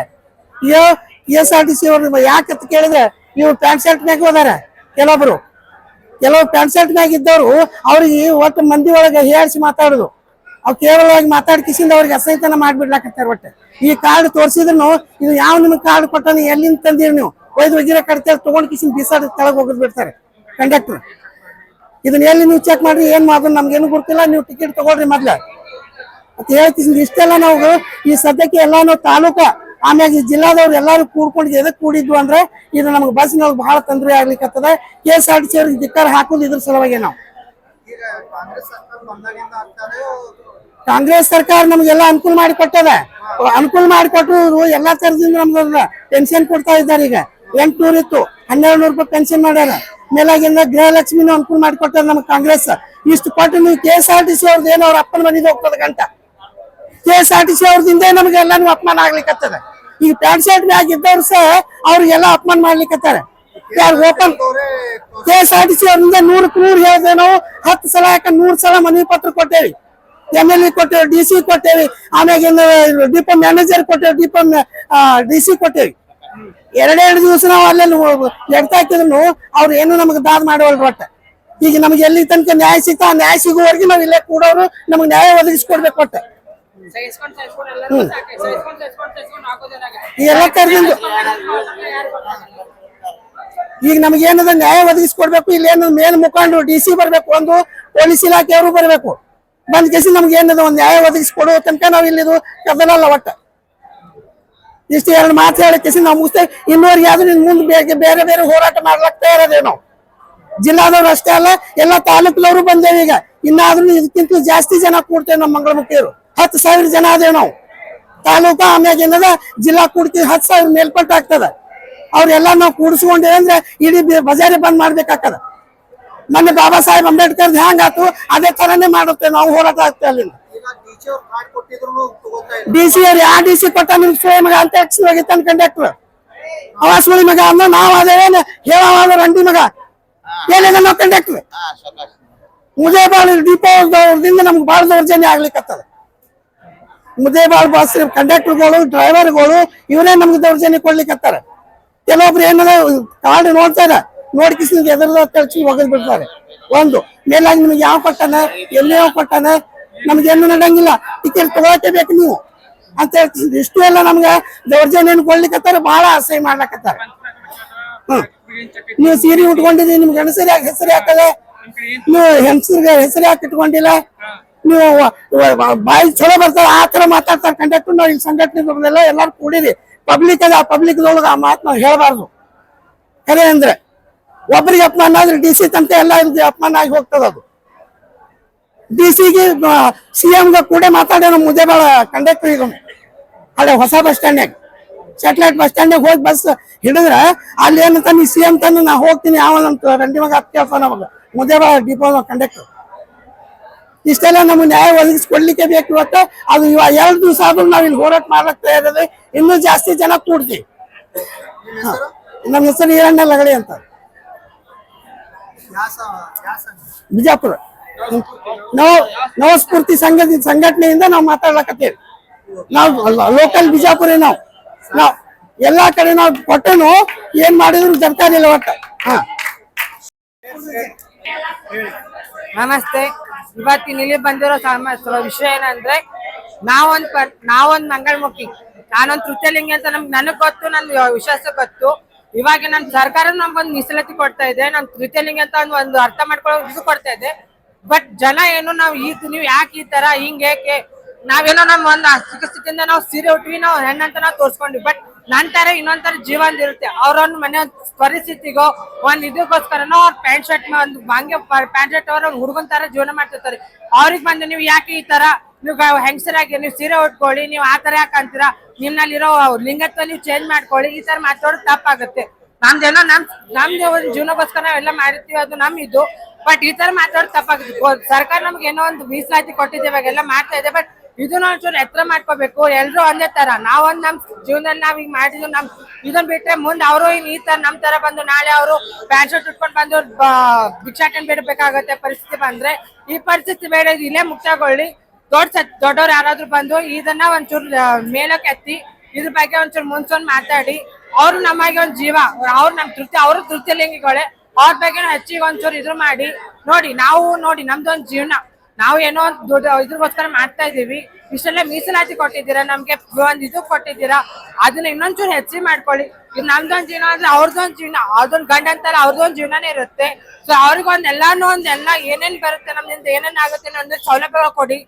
ಅಯ್ಯೋ K S R T C ಅವ್ರು ಯಾಕಂತ ಕೇಳಿದ್ರೆ ಇವ್ರು ಪ್ಯಾಂಟ್ ಶರ್ಟ್ ಮ್ಯಾಗ ಹೋದಾರ ಕೆಲವೊಬ್ರು. ಕೆಲವು ಪ್ಯಾಂಟ್ ಶರ್ಟ್ ಮ್ಯಾಗ ಇದ್ದವರು ಅವ್ರಿಗೆ ಒಟ್ಟು ಮಂದಿ ಒಳಗೆ ಹೇಳಿಸಿ ಮಾತಾಡುದು. ಅವ್ ಕೇವಲವಾಗಿ ಮಾತಾಡ್ಕಿಸಿಂದ ಅವ್ರಿಗೆ ಅಸಹಿತನ ಮಾಡ್ಬಿಡ್ಲಾಕತ್ತಾರ ಒಟ್ಟೆ. ಈ ಕಾರ್ಡ್ ತೋರಿಸಿದ್ರು ಇದು ಯಾವ ನಿಮ್ಗೆ ಕಾರ್ಡ್ ಕೊಟ್ಟಾನ ಎಲ್ಲಿಂದ ತಂದಿರಿ ನೀವು? ಒಯ್ದು ಒಗಿರೋ ಕಡ್ತೇಳಿ ತಗೊಂಡ್ ಕಿಸಿನ ಬಿಸಾಡ್ ಕೆಳಗೆ ಹೋಗದ್ ಬಿಡ್ತಾರೆ ಕಂಡಕ್ಟರ್. ಇದನ್ನ ಎಲ್ಲಿ ನೀವು ಚೆಕ್ ಮಾಡ್ರಿ, ಏನ್ ಮಾಡೋದು ನಮ್ಗೇನು ಗೊತ್ತಿಲ್ಲ ನೀವು ಟಿಕೆಟ್ ತಗೊಳ್ರಿ ಮೊದ್ಲ. ಅಂತ ಹೇಳ್ತೀನಿ ಇಷ್ಟೆಲ್ಲ ನಾವು ಈ ಸದ್ಯಕ್ಕೆ ಎಲ್ಲ ನಾವು ತಾಲೂಕ, ಆಮ್ಯಾಗ ಈ ಜಿಲ್ಲಾದವ್ರು ಎಲ್ಲಾರು ಕೂಡ್ಕೊಂಡು ಎದಕ್ ಕೂಡಿದ್ವು ಅಂದ್ರೆ ಇದು ನಮ್ಗೆ ಬಸ್ನೊಳಗೆ ಬಹಳ ತೊಂದರೆ ಆಗ್ಲಿಕ್ಕತ್ತದ K S R T C ಅವ್ರಿಗೆ ಧಿಕ್ಕಾರ ಹಾಕುದು ಇದ್ರ ಸಲುವಾಗಿ ನಾವು. ಕಾಂಗ್ರೆಸ್ ಸರ್ಕಾರ ನಮ್ಗೆಲ್ಲ ಅನುಕೂಲ ಮಾಡಿ ಕೊಟ್ಟದ. ಅನುಕೂಲ ಮಾಡಿಕೊಟ್ಟು ಎಲ್ಲಾ ತರದಿಂದ ನಮ್ಗೆ ಪೆನ್ಷನ್ ಕೊಡ್ತಾ ಇದ್ದಾರೆ ಈಗ. ಎಂಟ್ನೂರ್ ಇತ್ತು ಹನ್ನೆರಡು ನೂರು ರೂಪಾಯಿ ಪೆನ್ಷನ್ ಮಾಡ್ಯಾರ. ಮೇಲಾಗಿಂದ ಗೃಹಲಕ್ಷ್ಮಿನ ಅನುಕೂಲ ಮಾಡಿಕೊಟ್ಟಾರ ನಮ್ಗೆ ಕಾಂಗ್ರೆಸ್. ಇಷ್ಟು ಕೊಟ್ಟು ನೀವು K S R T C ಅವ್ರದ್ದು ಏನೋ ಅವ್ರ ಅಪ್ಪನ ಮನೆಗೆ ಹೋಗ್ತದ ಗಂಟ. K S R T C ಅವ್ರದಿಂದ ನಮ್ಗೆ ಎಲ್ಲಾನು ಅಪಮಾನ ಆಗ್ಲಿಕ್ಕತ್ತದ ಈಗ ಪ್ಯಾಂಟ್ ಶರ್ಟ್ ಮ್ಯಾಗ ಇದ್ದವ್ರು ಸಹ ಅವ್ರಿಗೆಲ್ಲ ಅಪಮಾನ ಮಾಡ್ಲಿಕ್ಕತ್ತಾರ ಯಾರು open K S R T C ಅವ್ರಿಂದ ನೂರಕ್ಕೆ ನೂರು ಹೇಳ್ದೆ ನಾವು, ಹತ್ತು ಸಲ ಯಾಕ ನೂರು ಸಲ ಮನವಿ ಪತ್ರ ಕೊಟ್ಟೇವಿ. ಎಂ ಎಲ್ ಎ ಕೊಟ್ಟೇವಿ ಡಿ ಸಿ ಕೊಟ್ಟೇವಿ ಆಮ್ಯಾಗ ಡಿಪೋ ಮ್ಯಾನೇಜರ್ ಕೊಟ್ಟೇವಿ ಡಿಪೋ ಡಿ ಸಿ ಕೊಟ್ಟೇವಿ ಎರಡೆರಡು ದಿವಸ ನಾವು ಅಲ್ಲೆಲ್ಲಿ ಎಡ್ತಾ ಹಾಕಿದ್ರು ಅವ್ರು ಏನು ನಮಗೆ ದಾದ್ ಮಾಡುವಲ್ರು ಒಟ್ಟ. ಈಗ ನಮ್ಗೆ ಎಲ್ಲಿ ತನಕ ನ್ಯಾಯ ಸಿಗ್ತಾ ಆ ನ್ಯಾಯ ಸಿಗುವವರೆಗೆ ನಾವು ಇಲ್ಲೇ ಕೂಡವ್ರು ನಮ್ಗೆ ನ್ಯಾಯ ಒದಗಿಸ್ಕೊಡ್ಬೇಕು ಒಟ್ಟ. ಎಲ್ಲ ಕರ್ದಿಂದ ಈಗ ನಮ್ಗೆ ಏನದ ನ್ಯಾಯ ಒದಗಿಸ್ಕೊಡ್ಬೇಕು ಇಲ್ಲಿ ಏನು ಮೇನ್ ಮುಖಂಡರು ಡಿ ಸಿ ಬರ್ಬೇಕು, ಒಂದು ಪೊಲೀಸ್ ಇಲಾಖೆಯವರು ಬರ್ಬೇಕು. ಬಂದ್ ಕೇಸಿ ನಮ್ಗೆ ಏನದ, ಒಂದು ನ್ಯಾಯ ಒದಗಿಸ್ಕೊಡುವ ತನಕ ನಾವು ಇಲ್ಲಿದು ಕದಲಲ್ಲ ಒಟ್ಟ. ಇಷ್ಟು ಎರಡು ಮಾತು ಹೇಳಿ ಕೇಸಿ ನಾವು ಮುಗಿಸ್ತೇವೆ. ಇನ್ನೂರಿಗೆ ಆದ್ರೂ ನಿನ್ ಮುಂದೆ ಬೇರೆ ಬೇರೆ ಬೇರೆ ಹೋರಾಟ ಮಾಡ್ಲಾಗ್ತಾ ಇರೋದೇ ನಾವು. ಜಿಲ್ಲಾದವ್ರು ಅಷ್ಟೇ ಅಲ್ಲ, ಎಲ್ಲ ತಾಲೂಕಿನವರು ಬಂದೇವೆ ಈಗ. ಇನ್ನಾದ್ರೂ ಇದಕ್ಕಿಂತ ಜಾಸ್ತಿ ಜನ ಕೂಡ್ತೇವೆ ನಮ್ಮ ಮಂಗಳಮುಖಿಯರು. ಹತ್ತು ಸಾವಿರ ಜನ ಅದೇವ್ ನಾವು. ತಾಲೂಕು ಆಮ್ಯಾಗ ಏನದ, ಜಿಲ್ಲಾ ಕೂಡ್ತಿ ಹತ್ತು ಸಾವಿರ ಮೇಲ್ಪಟ್ಟು ಆಗ್ತದ. ಅವ್ರೆಲ್ಲ ನಾವು ಕೂಡಿಸ್ಕೊಂಡೇವೆ ಅಂದ್ರೆ ಇಡೀ ಬಜಾರಿ ಬಂದ್ ಮಾಡ್ಬೇಕಾಗ್ತದ. ಮೊನ್ನೆ ಬಾಬಾ ಸಾಹೇಬ್ ಅಂಬೇಡ್ಕರ್ ಹ್ಯಾಂಗಾತು ಅದೇ ತರನೇ ಮಾಡುತ್ತೆ. ನಾವು ಹೋರಾಟ ಆಗ್ತೇವೆ ಅಲ್ಲಿ ಡಿ ಸಿ ಅವ್ರು ಯಾವ ಡಿ ಸಿ ಕೊಟ್ಟ ನಿಮ್ ಸುಳಿ ಅಂತ ಎಕ್ಸ್ ಹೋಗಿತ್ತಾನ ಕಂಡಕ್ಟರ್ ಅವ ಮಗ ಅಂದ ನಾವ್ ಅದೇನ ಹೇಳವಾದ ರಂಡಿ ಮಗ. ಏನಿದೆ ನಾವು ಕಂಡಕ್ಟರ್ ಮುದೇಬಾಳ್ ಡಿಪೋದಿಂದ ನಮ್ಗೆ ಭಾಳ ದೌರ್ಜನ್ಯ ಆಗ್ಲಿಕ್ಕತ್ತದ. ಮುದೇಬಾಳ್ ಬಸ್ ಕಂಡಕ್ಟರ್ಗಳು ಡ್ರೈವರ್ಗಳು ಇವರೇ ನಮ್ಗೆ ದೌರ್ಜನ್ಯ ಕೊಡ್ಲಿಕ್ಕತ್ತಾರ ಕೆಲವೊಬ್ರು ಏನದ, ಕಾರ್ಡ್ ನೋಡ್ತಾರ ನೋಡ್ಕಿಸ್ ಎದುರದ ತಳ್ಸಿ ಒಗದ್ ಬಿಡ್ತಾರೆ. ಒಂದು, ಮೇಲಾಗಿ ನಿಮ್ಗೆ ಯಾವ ಕೊಟ್ಟಾನ ಎಲ್ಲಿ ಯಾವ ಕೊಟ್ಟಾನ, ನಮ್ಗೆ ಏನು ನಡೆಯಂಗಿಲ್ಲ ಟಿಕೆಟ್ ತಗೊಳಕ್ಕೆ ಬೇಕು ನೀವು. ಅಂತ ಹೇಳ್ತೀನಿ ಇಷ್ಟು ಎಲ್ಲ ನಮ್ಗೆ ದೌರ್ಜನ್ಯ ಕೊಡ್ಲಿಕ್ಕತ್ತಾರ ಬಹಳ ಅಸಹ್ಯ ಮಾಡ್ಲಕತ್ತಾರ. ನೀವು ಸೀರೆ ಉಟ್ಕೊಂಡಿದ್ದೀನಿ ನಿಮ್ಗೆ ಹೆಣಸರಿ ಯಾಕೆ ಹೆಸರು ಯಾಕದೆ ನೀವು ಹೆಂಗಸರಿಗೆ ಹೆಸರು ಯಾಕೆ ಇಟ್ಕೊಂಡಿಲ್ಲ, ನೀವು ಬಾಯಿ ಚಲೋ ಬರ್ತಾರ ಆ ತರ ಮಾತಾಡ್ತಾರೆ ಕಂಡಕ್ಟರ್ ನಾವು, ಇಲ್ಲಿ ಸಂಘಟನೆ ಎಲ್ಲಾರು ಕೂಡಿರಿ. ಪಬ್ಲಿಕ್ ಅದ ಪಬ್ಲಿಕ್ ಒಳಗೆ ಆ ಮಾತು ನಾವು ಹೇಳಬಾರ್ದು. ಕರೆ ಅಂದ್ರೆ ಒಬ್ಬರಿಗೆ ಅಪಮಾನ ಆದ್ರೆ ಡಿ ಸಿ ತಂತೆ ಎಲ್ಲ ಅಪಮಾನ ಆಗಿ ಹೋಗ್ತದ ಅದು. ಡಿ ಸಿಗೆ ಸಿ ಎಂ ಕೂಡ ಮಾತಾಡೋಣ ಮುದ್ದೆ ಬಾಳ ಕಂಡಕ್ಟರ್ ಅಲ್ಲೇ ಹೊಸ ಬಸ್ ಸ್ಟ್ಯಾಂಡ್ನಾಗ ಸ್ಯಾಟಲೈಟ್ ಬಸ್ ಸ್ಟ್ಯಾಂಡಿಗೆ ಹೋಗಿ ಬಸ್ ಹಿಡಿದ್ರೆ ಅಲ್ಲಿ ಏನಂತ ನೀ ಸಿ ಎಂ ತಂದು ನಾ ಹೋಗ್ತೀನಿ ಯಾವಂತ ರಂಡಿ ಮಗ ಅತ್ಯಾಸ ನಮಗೆ. ಮುದ್ದೆ ಬೇಡ ಡಿಪೋ ಕಂಡಕ್ಟರ್. ಇಷ್ಟೆಲ್ಲ ನಮ್ಗೆ ನ್ಯಾಯ ಒದಗಿಸ್ಕೊಡ್ಲಿಕ್ಕೆ ಬೇಕು ಇವತ್ತು. ಅದು ಇವ ಎರಡು ದಿವಸ ಆದ್ರೂ ನಾವು ಇಲ್ಲಿ ಹೋರಾಟ ಮಾಡ್ಲಕ್ ಇರೋದು ಇನ್ನೂ ಜಾಸ್ತಿ ಜನ ಕೂಡ್ತೀವಿ. ನಮ್ಮ ಹೆಸರು ಈರಣ್ಣ ಲಗಡಿ ಅಂತ. ಬಿಜಾಪುರ. ನವ ನವಸ್ಫೂರ್ತಿ ಸಂಘದ ಸಂಘಟನೆಯಿಂದ ನಾವು ಮಾತಾಡ್ಲಕತ್ತೇವೆ. ನಾವು ಲೋಕಲ್ ಬಿಜಾಪುರ ನಾವು. ನಾವು ಎಲ್ಲಾ ಕಡೆ ನಾವು ಕೊಟ್ಟನು ಏನ್ ಮಾಡಿದ್ರು ಸರ್ಕಾರ ಇಲ್ಲ ಒಟ್ಟ. ಹಾ. ನಮಸ್ತೆ. ಇವತ್ತಿನ ಇಲ್ಲಿ ಬಂದಿರೋ ಸಾಮಾನ್ಯ ವಿಷಯ ಏನಂದ್ರೆ ನಾವೊಂದ್ ನಾವೊಂದ್ ಮಂಗಳಮುಖಿ ನಾನೊಂದ್ ತೃತೀಯಲಿಂಗಿ ಅಂತ ನಮ್ಗೆ ನನಗ್ ಗೊತ್ತು ನನ್ ವಿಶ್ವಾಸ ಗೊತ್ತು. ಇವಾಗ ನಮ್ ಸರ್ಕಾರ ನಮ್ಗೊಂದ್ ಮೀಸಲಾತಿ ಕೊಡ್ತಾ ಇದೆ, ನಮ್ ತೃತೀಯಲಿಂಗ ಅಂತ ಒಂದ್ ಅರ್ಥ ಮಾಡ್ಕೊಳ್ಳೋ ಕೊಡ್ತಾ ಇದೆ. ಬಟ್ ಜನ ಏನು ನಾವು ಈ ನೀವ್ ಯಾಕೆ ಈ ತರ ಹಿಂಗ್ ಯಾಕೆ ನಾವೇನೋ ನಮ್ ಒಂದ್ ಸ್ಥಿತಿಯಿಂದ ನಾವು ಸೀರೆ ಉಟ್ವಿ, ನಾವು ಹೆಣ್ಣಂತ ನಾವು ತೋರ್ಸ್ಕೊಂಡ್ವಿ. ಬಟ್ ನಂತರ ಇನ್ನೊಂದ್ ಇನ್ನೊಂದರ ಜೀವನ ಇರುತ್ತೆ. ಅವ್ರೊಂದು ಮನೆ ಪರಿಸ್ಥಿತಿಗೋ, ಒಂದ್ ಇದಕ್ಕೋಸ್ಕರನೋ ಅವ್ರ ಪ್ಯಾಂಟ್ ಶರ್ಟ್ ಒಂದು ಹಂಗೆ ಪ್ಯಾಂಟ್ ಶರ್ಟ್ ಅವ್ರ ಹುಡುಗನ್ ತರ ಜೀವನ ಮಾಡ್ತಿರ್ತಾರೆ. ಅವ್ರಿಗೆ ಬಂದು ನೀವು ಯಾಕೆ ಈ ತರ ನೀವು ಹೆಂಗಸರಾಗಿ ನೀವು ಸೀರೆ ಉಟ್ಕೊಳ್ಳಿ, ನೀವು ಆ ತರ ಯಾಕೆ ಅಂತೀರಾ? ನಿಮ್ನಲ್ಲಿರೋ ಲಿಂಗತ್ವ ನೀವು ಚೇಂಜ್ ಮಾಡ್ಕೊಳ್ಳಿ, ಈ ತರ ಮಾತಾಡೋದು ತಪ್ಪಾಗುತ್ತೆ. ನಮ್ದೇನೋ ನಮ್ ನಮ್ದು ಒಂದು ಜೀವನಕ್ಕೋಸ್ಕರ ನಾವೆಲ್ಲ ಮಾಡಿರ್ತೀವಿ, ಅದು ನಮ್ ಇದು ಬಟ್ ಈ ತರ ಮಾತಾಡೋದು ತಪ್ಪಾಗುತ್ತೆ. ಸರ್ಕಾರ ನಮ್ಗೆ ಏನೋ ಒಂದು ಮೀಸಲಾತಿ ಕೊಟ್ಟಿದೆ, ಇವಾಗೆಲ್ಲ ಮಾಡ್ತಾ ಇದೆ ಬಟ್ ಇದನ್ನ ಒಂಚೂರು ಎತ್ತರ ಮಾಡ್ಕೋಬೇಕು. ಎಲ್ರು ಒಂದೇ ತರ ನಾವೊಂದ್ ನಮ್ ಜೀವನದಲ್ಲಿ ನಾವ್ ಈಗ ಮಾಡಿದ್ವಿ, ನಮ್ ಇದನ್ ಬಿಟ್ರೆ ಮುಂದೆ ಅವರು ಈ ತರ ನಮ್ ತರ ಬಂದು ನಾಳೆ ಅವರು ಪ್ಯಾಂಟ್ ಶರ್ಟ್ ಉಟ್ಕೊಂಡ್ ಬಂದು ಬಿಚ್ಚಾಟನ್ ಬಿಡ್ಬೇಕಾಗತ್ತೆ ಪರಿಸ್ಥಿತಿ ಬಂದ್ರೆ, ಈ ಪರಿಸ್ಥಿತಿ ಬೇಡ ಇಲ್ಲೇ ಮುಕ್ತಗೊಳ್ಳಿ. ದೊಡ್ಡ ಸತ್ ದೊಡ್ಡವ್ರು ಯಾರಾದ್ರೂ ಬಂದು ಇದನ್ನ ಒಂಚೂರು ಮೇಲಕ್ಕೆ ಎತ್ತಿ ಇದ್ರ ಬಗ್ಗೆ ಒಂಚೂರು ಮುಂಚೊಂದ್ ಮಾತಾಡಿ. ಅವ್ರು ನಮಗೆ ಒಂದ್ ಜೀವ, ಅವ್ರು ನಮ್ ತೃಪ್ತಿ, ಅವ್ರ ತೃಪ್ತಿ ಲಿಂಗಿಗಳೇ. ಅವ್ರ ಬಗ್ಗೆ ಹೆಚ್ಚಿಗೆ ಒಂಚೂರು ಇದ್ರ ಮಾಡಿ. ನೋಡಿ, ನಾವು ನೋಡಿ, ನಮ್ದೊಂದು ಜೀವನ. ನಾವು ಏನೋ ಒಂದು ದುಡ್ಡು ಇದ್ರಗೋಸ್ಕರ ಮಾಡ್ತಾ ಇದೀವಿ ಇಷ್ಟೆಲ್ಲ ಮೀಸಲಾತಿ ಕೊಟ್ಟಿದ್ದೀರಾ? ನಮ್ಗೆ ಒಂದ್ ಇದು ಕೊಟ್ಟಿದ್ದೀರಾ? ಅದನ್ನ ಇನ್ನೊಂಚೂರು ಹೆಚ್ಚಿ ಮಾಡ್ಕೊಳ್ಳಿ. ಇದು ನಮ್ದೊಂದ್ ಜೀವನ ಅಂದ್ರೆ ಅವ್ರದೊಂದ್ ಜೀವನ. ಅದೊಂದ್ ಗಂಡ ಅಂತಾರ ಅವ್ರದೊಂದ್ ಜೀವನನೇ ಇರುತ್ತೆ. ಸೊ ಅವ್ರಿಗೊಂದ್ ಎಲ್ಲಾನು ಒಂದ್ ಎಲ್ಲ ಏನೇನ್ ಬರುತ್ತೆ ನಮ್ದಿಂದ ಏನೇನ್ ಆಗುತ್ತೆ ಅನ್ನೋ ಸೌಲಭ್ಯಗಳು ಕೊಡಿ.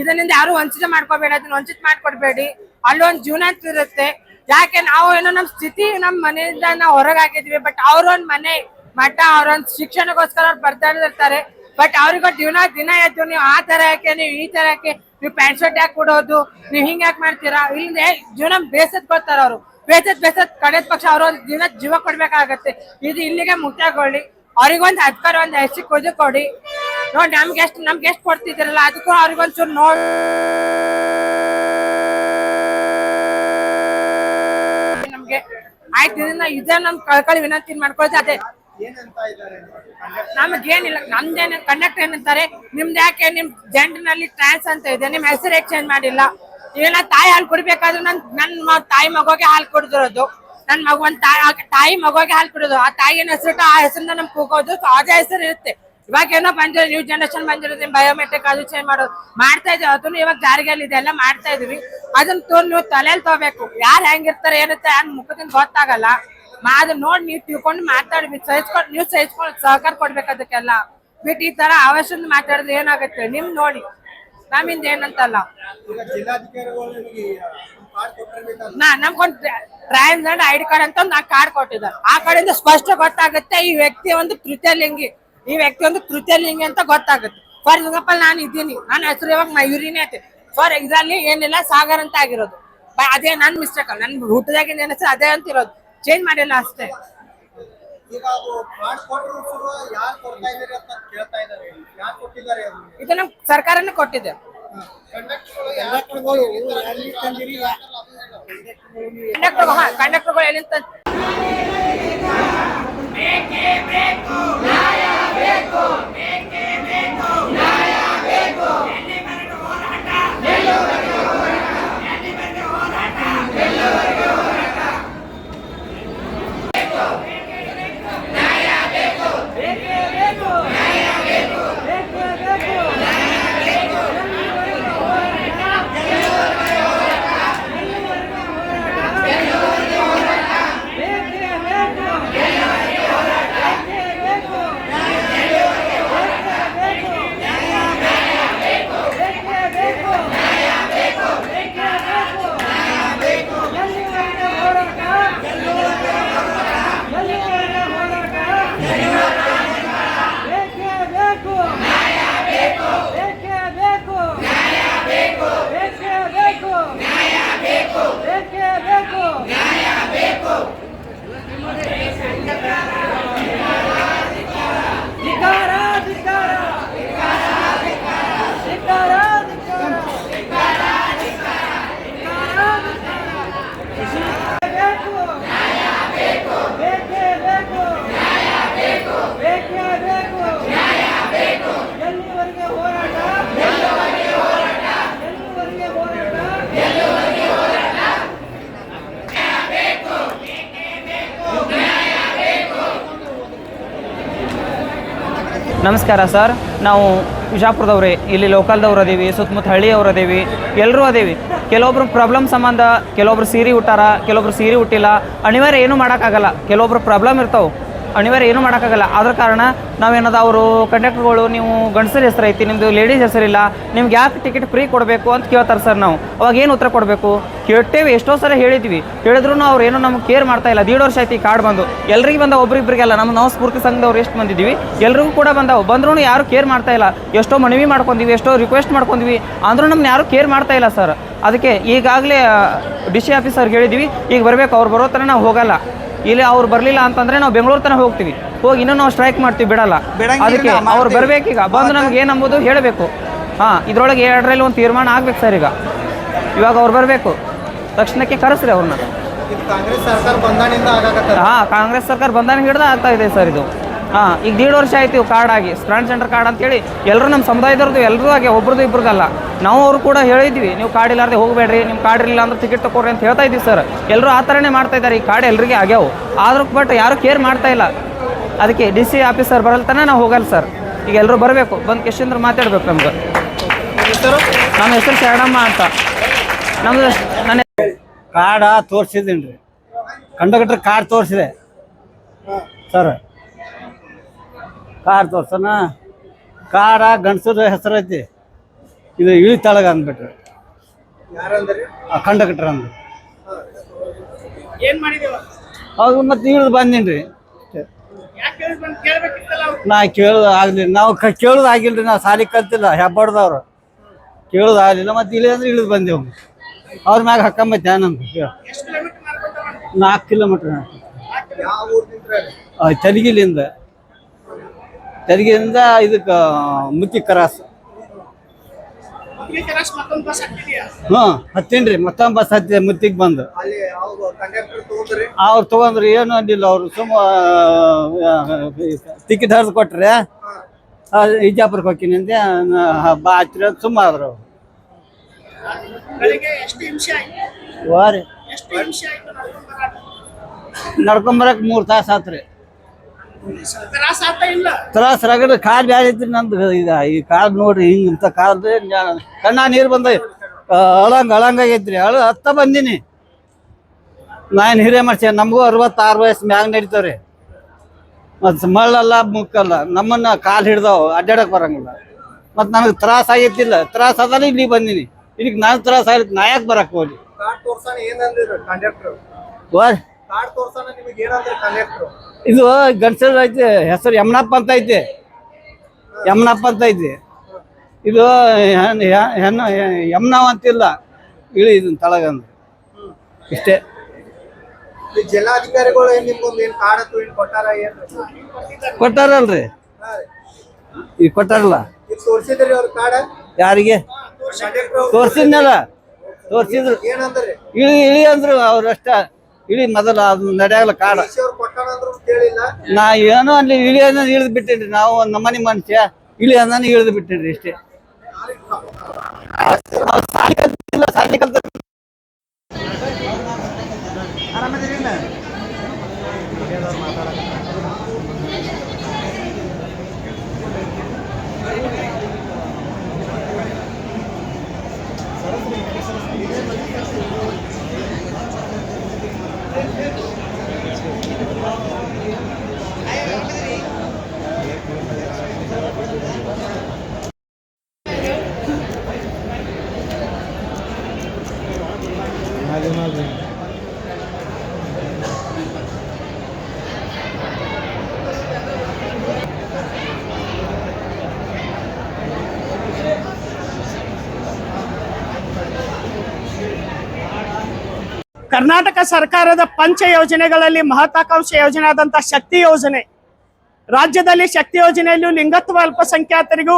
ಇದರಿಂದ ಯಾರು ವಂಚಿತ ಮಾಡ್ಕೋಬೇಡ, ಅದನ್ನ ವಂಚಿತ ಮಾಡ್ಕೊಡ್ಬೇಡಿ. ಅಲ್ಲೊಂದು ಜೀವನ ಇರುತ್ತೆ. ಯಾಕೆ ನಾವು ಏನೋ ನಮ್ಮ ಸ್ಥಿತಿ ನಮ್ಮ ಮನೆಯಿಂದ ನಾವು ಹೊರಗಾಗಿದ್ವಿ ಬಟ್ ಅವ್ರೊಂದ್ ಮನೆ ಮಠ, ಅವ್ರೊಂದ್ ಶಿಕ್ಷಣಕ್ಕೋಸ್ಕರ ಅವ್ರು ಬರ್ತಾ ಇರ್ತಾರೆ. ಬಟ್ ಅವ್ರಿಗೂ ಜೀವನ ದಿನ ಎದ್ದು ನೀವು ಆ ತರ ಯಾಕೆ, ನೀವು ಈ ತರ ಯಾಕೆ, ನೀವು ಪ್ಯಾಂಟ್ ಶರ್ಟ್ ಯಾಕೆ ಕೊಡೋದು ನೀವು ಹಿಂಗ್ ಯಾಕೆ ಮಾಡ್ತೀರಾ? ಇಲ್ಲಿಂದ ಜೀವನ ಬೇಸತ್ ಕೊಡ್ತಾರ ಅವರು. ಬೇಸತ್ ಬೇಸತ್ ಕಡೆದ ಪಕ್ಷ ಅವ್ರ ಒಂದ್ ಜೀವನ ಜೀವ ಕೊಡ್ಬೇಕಾಗತ್ತೆ. ಇದು ಇಲ್ಲಿಗೆ ಮುಕ್ತಾಯಗೊಳ್ಳಿ ಅವ್ರಿಗೊಂದ್ ಅಧಿಕಾರ ಒಂದ್ ಹೆಸರು ಕೊದು ಕೊಡಿ. ನೋಡಿ ನಮ್ಗೆ ಎಷ್ಟು ನಮ್ಗೆ ಎಷ್ಟು ಕೊಡ್ತಿದ್ರಲ್ಲ, ಅದಕ್ಕೂ ಅವ್ರಿಗೊಂಚೂರು ನೋಡಿ ನಮ್ಗೆ. ಆಯ್ತು, ಇದನ್ನ ಇದ ನಮ್ ಕಳ್ಕೊಳ್ಳಿ ವಿನಂತಿ ಮಾಡ್ಕೊಳ್ತಾ ಅದೇ. ನಮಗೇನಿಲ್ಲ ನಮ್ದೇನು ಕಂಡಕ್ಟರ್ ಏನಂತಾರೆ, ನಿಮ್ದು ಯಾಕೆ ನಿಮ್ ಜೆಂಡರ್ನಲ್ಲಿ ಟ್ರಾನ್ಸ್ ಅಂತ ಇದೆ, ನಿಮ್ ಹೆಸರು ಎಕ್ಸ್ಚೇಂಜ್ ಮಾಡಿಲ್ಲ? ಇವೆಲ್ಲ ತಾಯಿ ಹಾಲು ಕುಡಿಬೇಕಾದ್ರೆ ನನ್ ನನ್ ತಾಯಿ ಮಗೋಗೆ ಹಾಲು ಕುಡಿದಿರೋದು. ನನ್ ಮಗು ಒಂದ್ ತಾಯಿ ತಾಯಿ ಮಗುಗೆ ಹಾಲ್ ಕೊಡೋದು ಆ ತಾಯಿನ ಹೆಸರಿಟ್ಟು ಆ ಹೆಸರಿಂದ ನಮ್ಗೆ ಕೂಗೋದು. ಅದೇ ಹೆಸರು ಇರುತ್ತೆ. ಇವಾಗ ಏನೋ ಬಂದಿರೋ ನ್ಯೂ ಜನರೇಷನ್ ಬಂದಿರೋದು ಬಯೋಮೆಟ್ರಿಕ್ ಅದು ಚೇಂಜ್ ಮಾಡೋದು. ಮಾಡ್ತಾ ಇದ್ದೀವಿ. ಅದನ್ನು ಇವಾಗ ಜಾರಿಗೆಲ್ಲಿ ಇದೆಲ್ಲ ಮಾಡ್ತಾ ಇದೀವಿ ಅದನ್ನ ತೋರ್, ನೀವು ತಲೆಯಲ್ಲಿ ತಗೋಬೇಕು. ಯಾರು ಹೆಂಗಿರ್ತಾರೆ ಏನಿರುತ್ತೆ ಯಾರು ಮುಖದಿಂದ ಗೊತ್ತಾಗಲ್ಲ. ಮಾ, ಅದನ್ನ ನೋಡಿ ನೀವು ತಿಳ್ಕೊಂಡು ಮಾತಾಡಿ. ಸಹಿಸ್ಕೊಂಡು ನೀವು ಸಹಿಸ್ಕೊಂಡು ಸಹಕಾರ ಕೊಡ್ಬೇಕು ಅದಕ್ಕೆಲ್ಲ. ಬಿಟ್ಟು ಈ ತರ ಅವಶ್ಯದ ಮಾತಾಡಿದ್ರೆ ಏನಾಗುತ್ತೆ? ನಿಮ್ ನೋಡಿ. ನಮ್ಮಿಂದ ಏನಂತಲ್ಲ. ನಾ ನಮ್ಗೊಂದು ಟ್ರಾನ್ಸ್ಜೆಂಡರ್ ಐಡಿ ಕಾರ್ಡ್ ಅಂತ ಒಂದು ಕಾರ್ಡ್ ಕೊಟ್ಟಿದ್ದಾರೆ. ಆ ಕಡೆಯಿಂದ ಸ್ಪಷ್ಟ ಗೊತ್ತಾಗುತ್ತೆ ಈ ವ್ಯಕ್ತಿ ಒಂದು ತೃತೀಯ ಲಿಂಗಿ ಈ ವ್ಯಕ್ತಿ ಒಂದು ತೃತೀಯ ಲಿಂಗಿ ಅಂತ ಗೊತ್ತಾಗುತ್ತೆ. ಫಾರ್ ಎಕ್ಸಾಂಪಲ್ ನಾನು ಇದ್ದೀನಿ. ನನ್ನ ಹೆಸರು ಇವಾಗ ಮಯೂರಿನೇ ಐತೆ ಫಾರ್ ಎಕ್ಸಾಂಪಲ್ ಏನಿಲ್ಲ ಸಾಗರ್ ಅಂತ ಆಗಿರೋದು. ಅದೇ ನನ್ನ ಮಿಸ್ಟೇಕ್ ಅಲ್ಲ. ನನ್ ಹುಟ್ಟದಾಗಿಂದ ಏನ ಹೆಸರು ಅದೇ ಅಂತ ಇರೋದು. ಚೇಂಜ್ ಮಾಡಿಲ್ಲ ಅಷ್ಟೇ. ಇದು ನಮ್ ಸರ್ಕಾರನೇ ಕೊಟ್ಟಿದೆ. ಕಂಡಕ್ಟರ್ಗಳು ಎಲ್ಲಿ ಹಾ ಕಂಡಕ್ಟರ್ಗಳು ಎಲ್ಲಿಂದ ನಮಸ್ಕಾರ ಸರ್. ನಾವು ವಿಜಾಪುರದವ್ರೆ, ಇಲ್ಲಿ ಲೋಕಲ್ದವ್ರು ಅದೀವಿ, ಸುತ್ತಮುತ್ತ ಹಳ್ಳಿಯವ್ರು ಅದೀವಿ ಎಲ್ಲರೂ ಅದೀವಿ. ಕೆಲವೊಬ್ರು ಪ್ರಾಬ್ಲಮ್ ಸಂಬಂಧ, ಕೆಲವೊಬ್ರು ಸೀರೆ ಹುಟ್ಟಾರ ಕೆಲವೊಬ್ರು ಸೀರೆ ಹುಟ್ಟಿಲ್ಲ ಅನಿವಾರ್ಯ ಏನೂ ಮಾಡೋಕ್ಕಾಗಲ್ಲ. ಕೆಲವೊಬ್ರು ಪ್ರಾಬ್ಲಮ್ ಇರ್ತಾವೆ. ಅನಿವಾರ್ಯ ಏನೂ ಮಾಡೋಕ್ಕಾಗಲ್ಲ. ಆದ್ರ ಕಾರಣ ನಾವೇನದ ಅವರು ಕಂಡಕ್ಟರ್ಗಳು ನೀವು ಗಂಡಸರ ಹೆಸರು ಐತಿ ನಿಮ್ಮದು ಲೇಡೀಸ್ ಹೆಸರಿಲ್ಲ ನಿಮ್ಗೆ ಯಾಕೆ ಟಿಕೆಟ್ ಫ್ರೀ ಕೊಡಬೇಕು ಅಂತ ಕೇಳ್ತಾರೆ ಸರ್ ನಾವು. ಅವಾಗ ಏನು ಉತ್ತರ ಕೊಡಬೇಕು? ಕೇಳ್ತೇವೆ, ಎಷ್ಟೋ ಸಲ ಹೇಳಿದ್ವಿ. ಹೇಳಿದ್ರು ಅವ್ರು ಏನೋ ನಮ್ಗೆ ಕೇರ್ ಮಾಡ್ತಾ ಇಲ್ಲ. ದೀಡ್ ವರ್ಷ ಐತಿ ಕಾರ್ಡ್ ಬಂದು. ಎಲ್ರಿಗೆ ಬಂದ ಒಬ್ರಿಬ್ರಿಗೆಲ್ಲ, ನಮ್ಮ ನಾವು ಸ್ಫೂರ್ತಿ ಸಂಘದವ್ರು ಎಷ್ಟು ಬಂದಿದ್ದೀವಿ ಎಲ್ರಿಗೂ ಕೂಡ ಬಂದಾವು ಬಂದ್ರೂ ಯಾರು ಕೇರ್ ಮಾಡ್ತಾ ಇಲ್ಲ. ಎಷ್ಟೋ ಮನವಿ ಮಾಡ್ಕೊಂಡಿವಿ, ಎಷ್ಟೋ ರಿಕ್ವೆಸ್ಟ್ ಮಾಡ್ಕೊಂಡಿವಿ. ಅಂದ್ರೂ ನಮ್ಮನ್ನ ಯಾರು ಕೇರ್ ಮಾಡ್ತಾ ಇಲ್ಲ ಸರ್. ಅದಕ್ಕೆ ಈಗಾಗಲೇ ಡಿ ಸಿ ಆಫೀಸರ್ಗೆ ಹೇಳಿದ್ವಿ, ಈಗ ಬರಬೇಕು, ಅವ್ರು ಬರೋ ಥರ ನಾವು ಹೋಗಲ್ಲ. ಇಲ್ಲಿ ಅವ್ರು ಬರಲಿಲ್ಲ ಅಂತಂದ್ರೆ ನಾವು ಬೆಂಗಳೂರು ತನಕ ಹೋಗ್ತೀವಿ. ಹೋಗಿ ಇನ್ನೂ ನಾವು ಸ್ಟ್ರೈಕ್ ಮಾಡ್ತೀವಿ ಬಿಡಲ್ಲ. ಅದಕ್ಕೆ ಅವ್ರು ಬರ್ಬೇಕೀಗ. ಬಂದು ನಮ್ಗೆ ಏನಂಬುದು ಹೇಳಬೇಕು. ಹಾ ಇದ್ರೊಳಗೆ ಎರಡರಲ್ಲಿ ಒಂದು ತೀರ್ಮಾನ ಆಗ್ಬೇಕು ಸರ್ ಈಗ. ಇವಾಗ ಅವ್ರು ಬರಬೇಕು. ತಕ್ಷಣಕ್ಕೆ ಕರೆಸ್ರಿ ಅವ್ರನ್ನ. ಕಾಂಗ್ರೆಸ್ ಸರ್ಕಾರ ಬಂದಾಣಿಂದ ಹಾಂ ಕಾಂಗ್ರೆಸ್ ಸರ್ಕಾರ ಬಂದಾನ ಹಿಡ್ದ ಆಗ್ತಾ ಇದೆ ಸರ್ ಇದು. ಹಾಂ, ಈಗ ದೀಡ್ ವರ್ಷ ಆಯ್ತು ಇವು ಕಾರ್ಡ್ ಆಗಿ. ಟ್ರಾನ್ಸ್ಜೆಂಡರ್ ಕಾರ್ಡ್ ಅಂತೇಳಿ ಎಲ್ಲರೂ ನಮ್ಮ ಸಮುದಾಯದವ್ರದ್ದು ಎಲ್ಲರೂ ಆಗಿ ಒಬ್ರದ್ದು ಇಬ್ರದ್ದಲ್ಲ. ನಾವು ಅವರು ಕೂಡ ಹೇಳಿದ್ವಿ, ನೀವು ಕಾರ್ಡ್ ಇಲ್ಲಾರ್ದೆ ಹೋಗಬೇಡ್ರಿ ನಿಮ್ಮ ಕಾರ್ಡ್ ಇರಲಿಲ್ಲ ಅಂದ್ರೆ ಟಿಕೆಟ್ ತಗೋರಿ ಅಂತ ಹೇಳ್ತಾ ಇದ್ದೀವಿ ಸರ್ ಎಲ್ಲರೂ ಆ ಥರನೇ ಮಾಡ್ತಾ ಇದ್ದಾರೆ, ಈ ಕಾರ್ಡ್ ಎಲ್ಲರಿಗೆ ಆಗ್ಯಾವು. ಆದ್ರೂ ಬಟ್ ಯಾರು ಕೇರ್ ಮಾಡ್ತಾ ಇಲ್ಲ. ಅದಕ್ಕೆ ಡಿ ಸಿ ಆಫೀಸರ್ ಬರಲ್ತಾನೆ ನಾವು ಹೋಗಲ್ಲ ಸರ್ ಈಗ ಎಲ್ಲರೂ ಬರಬೇಕು. ಬಂದು ಕೆಶಿಂದ್ರ ಮಾತಾಡ್ಬೇಕು ನಮ್ಗೆ. ನಮ್ಮ ಹೆಸರು ಶರಣಮ್ಮ ಅಂತ. ನಮ್ದು ನನ್ನ ಕಾರ್ಡ ತೋರಿಸಿದ್ದೀನಿ ರೀ ಕಂಡಕ್ಟರ್ ಕಾರ್ಡ್ ತೋರಿಸಿದೆ. ಸರ್ ಕಾರ್ಡ್ ತೋರ್ಸೋಣ. ಕಾರ ಗಂಡಸರ ಹೆಸರು ಐತಿ. ಇದು ಇಳಿ ತಳಗ ಅಂದ್ಬಿಟ್ರಿ. ಕಂಡಕ್ಟರ್ ಅಂದ್ರೆ. ಅದು ಮತ್ತೆ ಇಳಿದು ಬಂದೀನಿ ರೀ ಯಾಕೆ ಕೇಳಿ ಬಂದು ಕೇಳ್ಬೇಕಿತ್ತಲ್ಲ ಅವ್ರು? ನಾ ಕೇಳೋದು ಆಗ್ಲಿ ನಾವು ಕ ಕೇಳೋದು ಆಗಿಲ್ಲ ರೀ ನಾವು ಸಾಲಿ ಕಲ್ತಿಲ್ಲ ಹೆಬ್ಬಡ್ದವ್ರು ಕೇಳೋದು ಆಗಲಿಲ್ಲ ಮತ್ತೆ ಇಳಿ ಅಂದ್ರೆ ಇಳಿದು ಬಂದೆವು ಅವ್ರ. ಮ್ಯಾಗ ಹಕ್ಕಂಬೈತೆ ನಮ್ಗೆ? ನಾಲ್ಕು ಕಿಲೋಮೀಟ್ರ್. ತೆಲಗಿಲಿಂದ ತೆಲಗಿಲಿಂದ ಇದಕ್ಕೆ ಮುತ್ತಿ ಕ್ರಾಸ್. ಹ್ಞೂ ಹತ್ತೀನಿ ರೀ ಹತ್ತೇನ್ರಿ ಮತ್ತೊಂದು ಬಸ್ ಹತ್ತಿದೆ ಮುತ್ತಿಗೆ ಬಂದು. ಅವ್ರು ತೊಗೊಂಡ್ರು? ಏನು ಅಂದಿಲ್ಲ ಅವರು ಸುಮ್ಮ ಟಿಕೆಟ್ ಹರಿದು ಕೊಟ್ರೆ ಇಜಾಪುರಕ್ಕೆ ಹೋಗ್ತೀನಿ ಅಂದೆ ಬಾ ಹಚ್ಚಿರ ಸುಮ್ಮ ಆದ್ರು ಅವ್ರು. ವಾರಿ. ಎಷ್ಟು ಹಿಂಸೆ ಆಯ್ತು ನಡ್ಕೊಂಡ್ ಬರಾಕ? ನಡ್ಕೊಂಬರಕ್ಕೆ ಮೂರು ತಾಸು ಆತ್ರಿ. ತ್ರಾಸ ರಗಡ ಕಾಲ್ ಬ್ಯಾಡ ಐತ್ರಿ ನಂದು ಈಗ ಈ ಕಾಲ್ ನೋಡ್ರಿ ಹಿಂಗೆ ಇಂಥ ಕಾಲ್ ಕಣ್ಣ ನೀರು ಬಂದ ಅಳಂಗ ಆಗೈತ್ರಿ ಅಳ ಹತ್ತ ಬಂದಿನಿ. ನಾನು ಹಿರಿಯ ಮಾಡ್ಸ ನಮಗೂ ಅರವತ್ತಾರು ವಯಸ್ಸು ಮ್ಯಾಗ ನಡೀತಾವ್ರಿ. ಮತ್ತು ಮಳ್ಳಲ್ಲ ಮುಕ್ಕಲ್ಲ. ನಮ್ಮನ್ನ ಕಾಲು ಹಿಡ್ದಾವ ಅಡ್ಡಾಡಕ್ ಬರಂಗಿಲ್ಲ. ಮತ್ತು ನನಗೆ ತ್ರಾಸ ಆಗೈತಿಲ್ಲ ತ್ರಾಸ ಅದಲ್ಲ ಇಲ್ಲಿ ಬಂದಿನಿ. ಇದಕ್ಕೆ ನಾನು ತ್ರಾಸ ಆಗೈತಿ ನಾ ಯಾಕೆ ಬರಕ್ಕೆ ಹೋಗಿ? ಕಾರ್ಡ್ ತೋರ್ಸಾನ ಏನಂದ್ರೆ ಕಂಡಕ್ಟರ್ ಇದು ಗಂಡಸರ ಐತೆ ಹೆಸರು ಯಮನಪ್ಪ ಅಂತ ಐತಿ. ಯಮನಪ್ಪ ಅಂತ ಐತಿ. ಇದು ಹೆಣ್ಣು ಯಮನವ್ ಅಂತಿಲ್ಲ. ಇಳಿ ಇದನ್ನ ತಳಗಂದು. ಇಷ್ಟೇ. ಜಿಲ್ಲಾಧಿಕಾರಿಗಳು ಏನ್ ನಿಮ್ಗೊಂದು ಏನ್ ಕಾರ್ಡ್ ಅಥವಾ ಕೊಟ್ಟಾರ ಏನ್? ಕೊಟ್ಟಾರಲ್ರಿ. ಈಗ ಕೊಟ್ಟಾರಲ್ಲ. ಯಾರಿಗೆ? ತೋರ್ಸಿದ್ನಲ್ಲ. ತೋರ್ಸಿದ್ರು. ಇಳಿ ಇಳಿ ಅಂದ್ರು ಅವ್ರಷ್ಟ ಇಳಿ ಮೊದಲ ಅದು ನಡೆಯಲ್ಲ ಕಾಡ. ಅಂದ್ರು ನಾ ಏನೋ ಅಲ್ಲಿ ಇಳಿ ಅನ್ನೋ ಇಳಿದು ಬಿಟ್ಟಿನ್ರಿ. ನಾವು ನಮ್ಮ ನಮ್ಮನೆ ಮನುಷ್ಯ ಇಳಿ ಅನ್ನೋ ಇಳಿದು ಬಿಟ್ಟಿನ್ರಿ ಇಷ್ಟೇ. ಕರ್ನಾಟಕ ಸರ್ಕಾರದ ಪಂಚ ಯೋಜನೆಗಳಲ್ಲಿ ಮಹತ್ವಾಕಾಂಕ್ಷೆ ಯೋಜನೆ ಆದಂತಹ ಶಕ್ತಿ ಯೋಜನೆ. ರಾಜ್ಯದಲ್ಲಿ ಶಕ್ತಿ ಯೋಜನೆಯಲ್ಲೂ ಲಿಂಗತ್ವ ಅಲ್ಪಸಂಖ್ಯಾತರಿಗೂ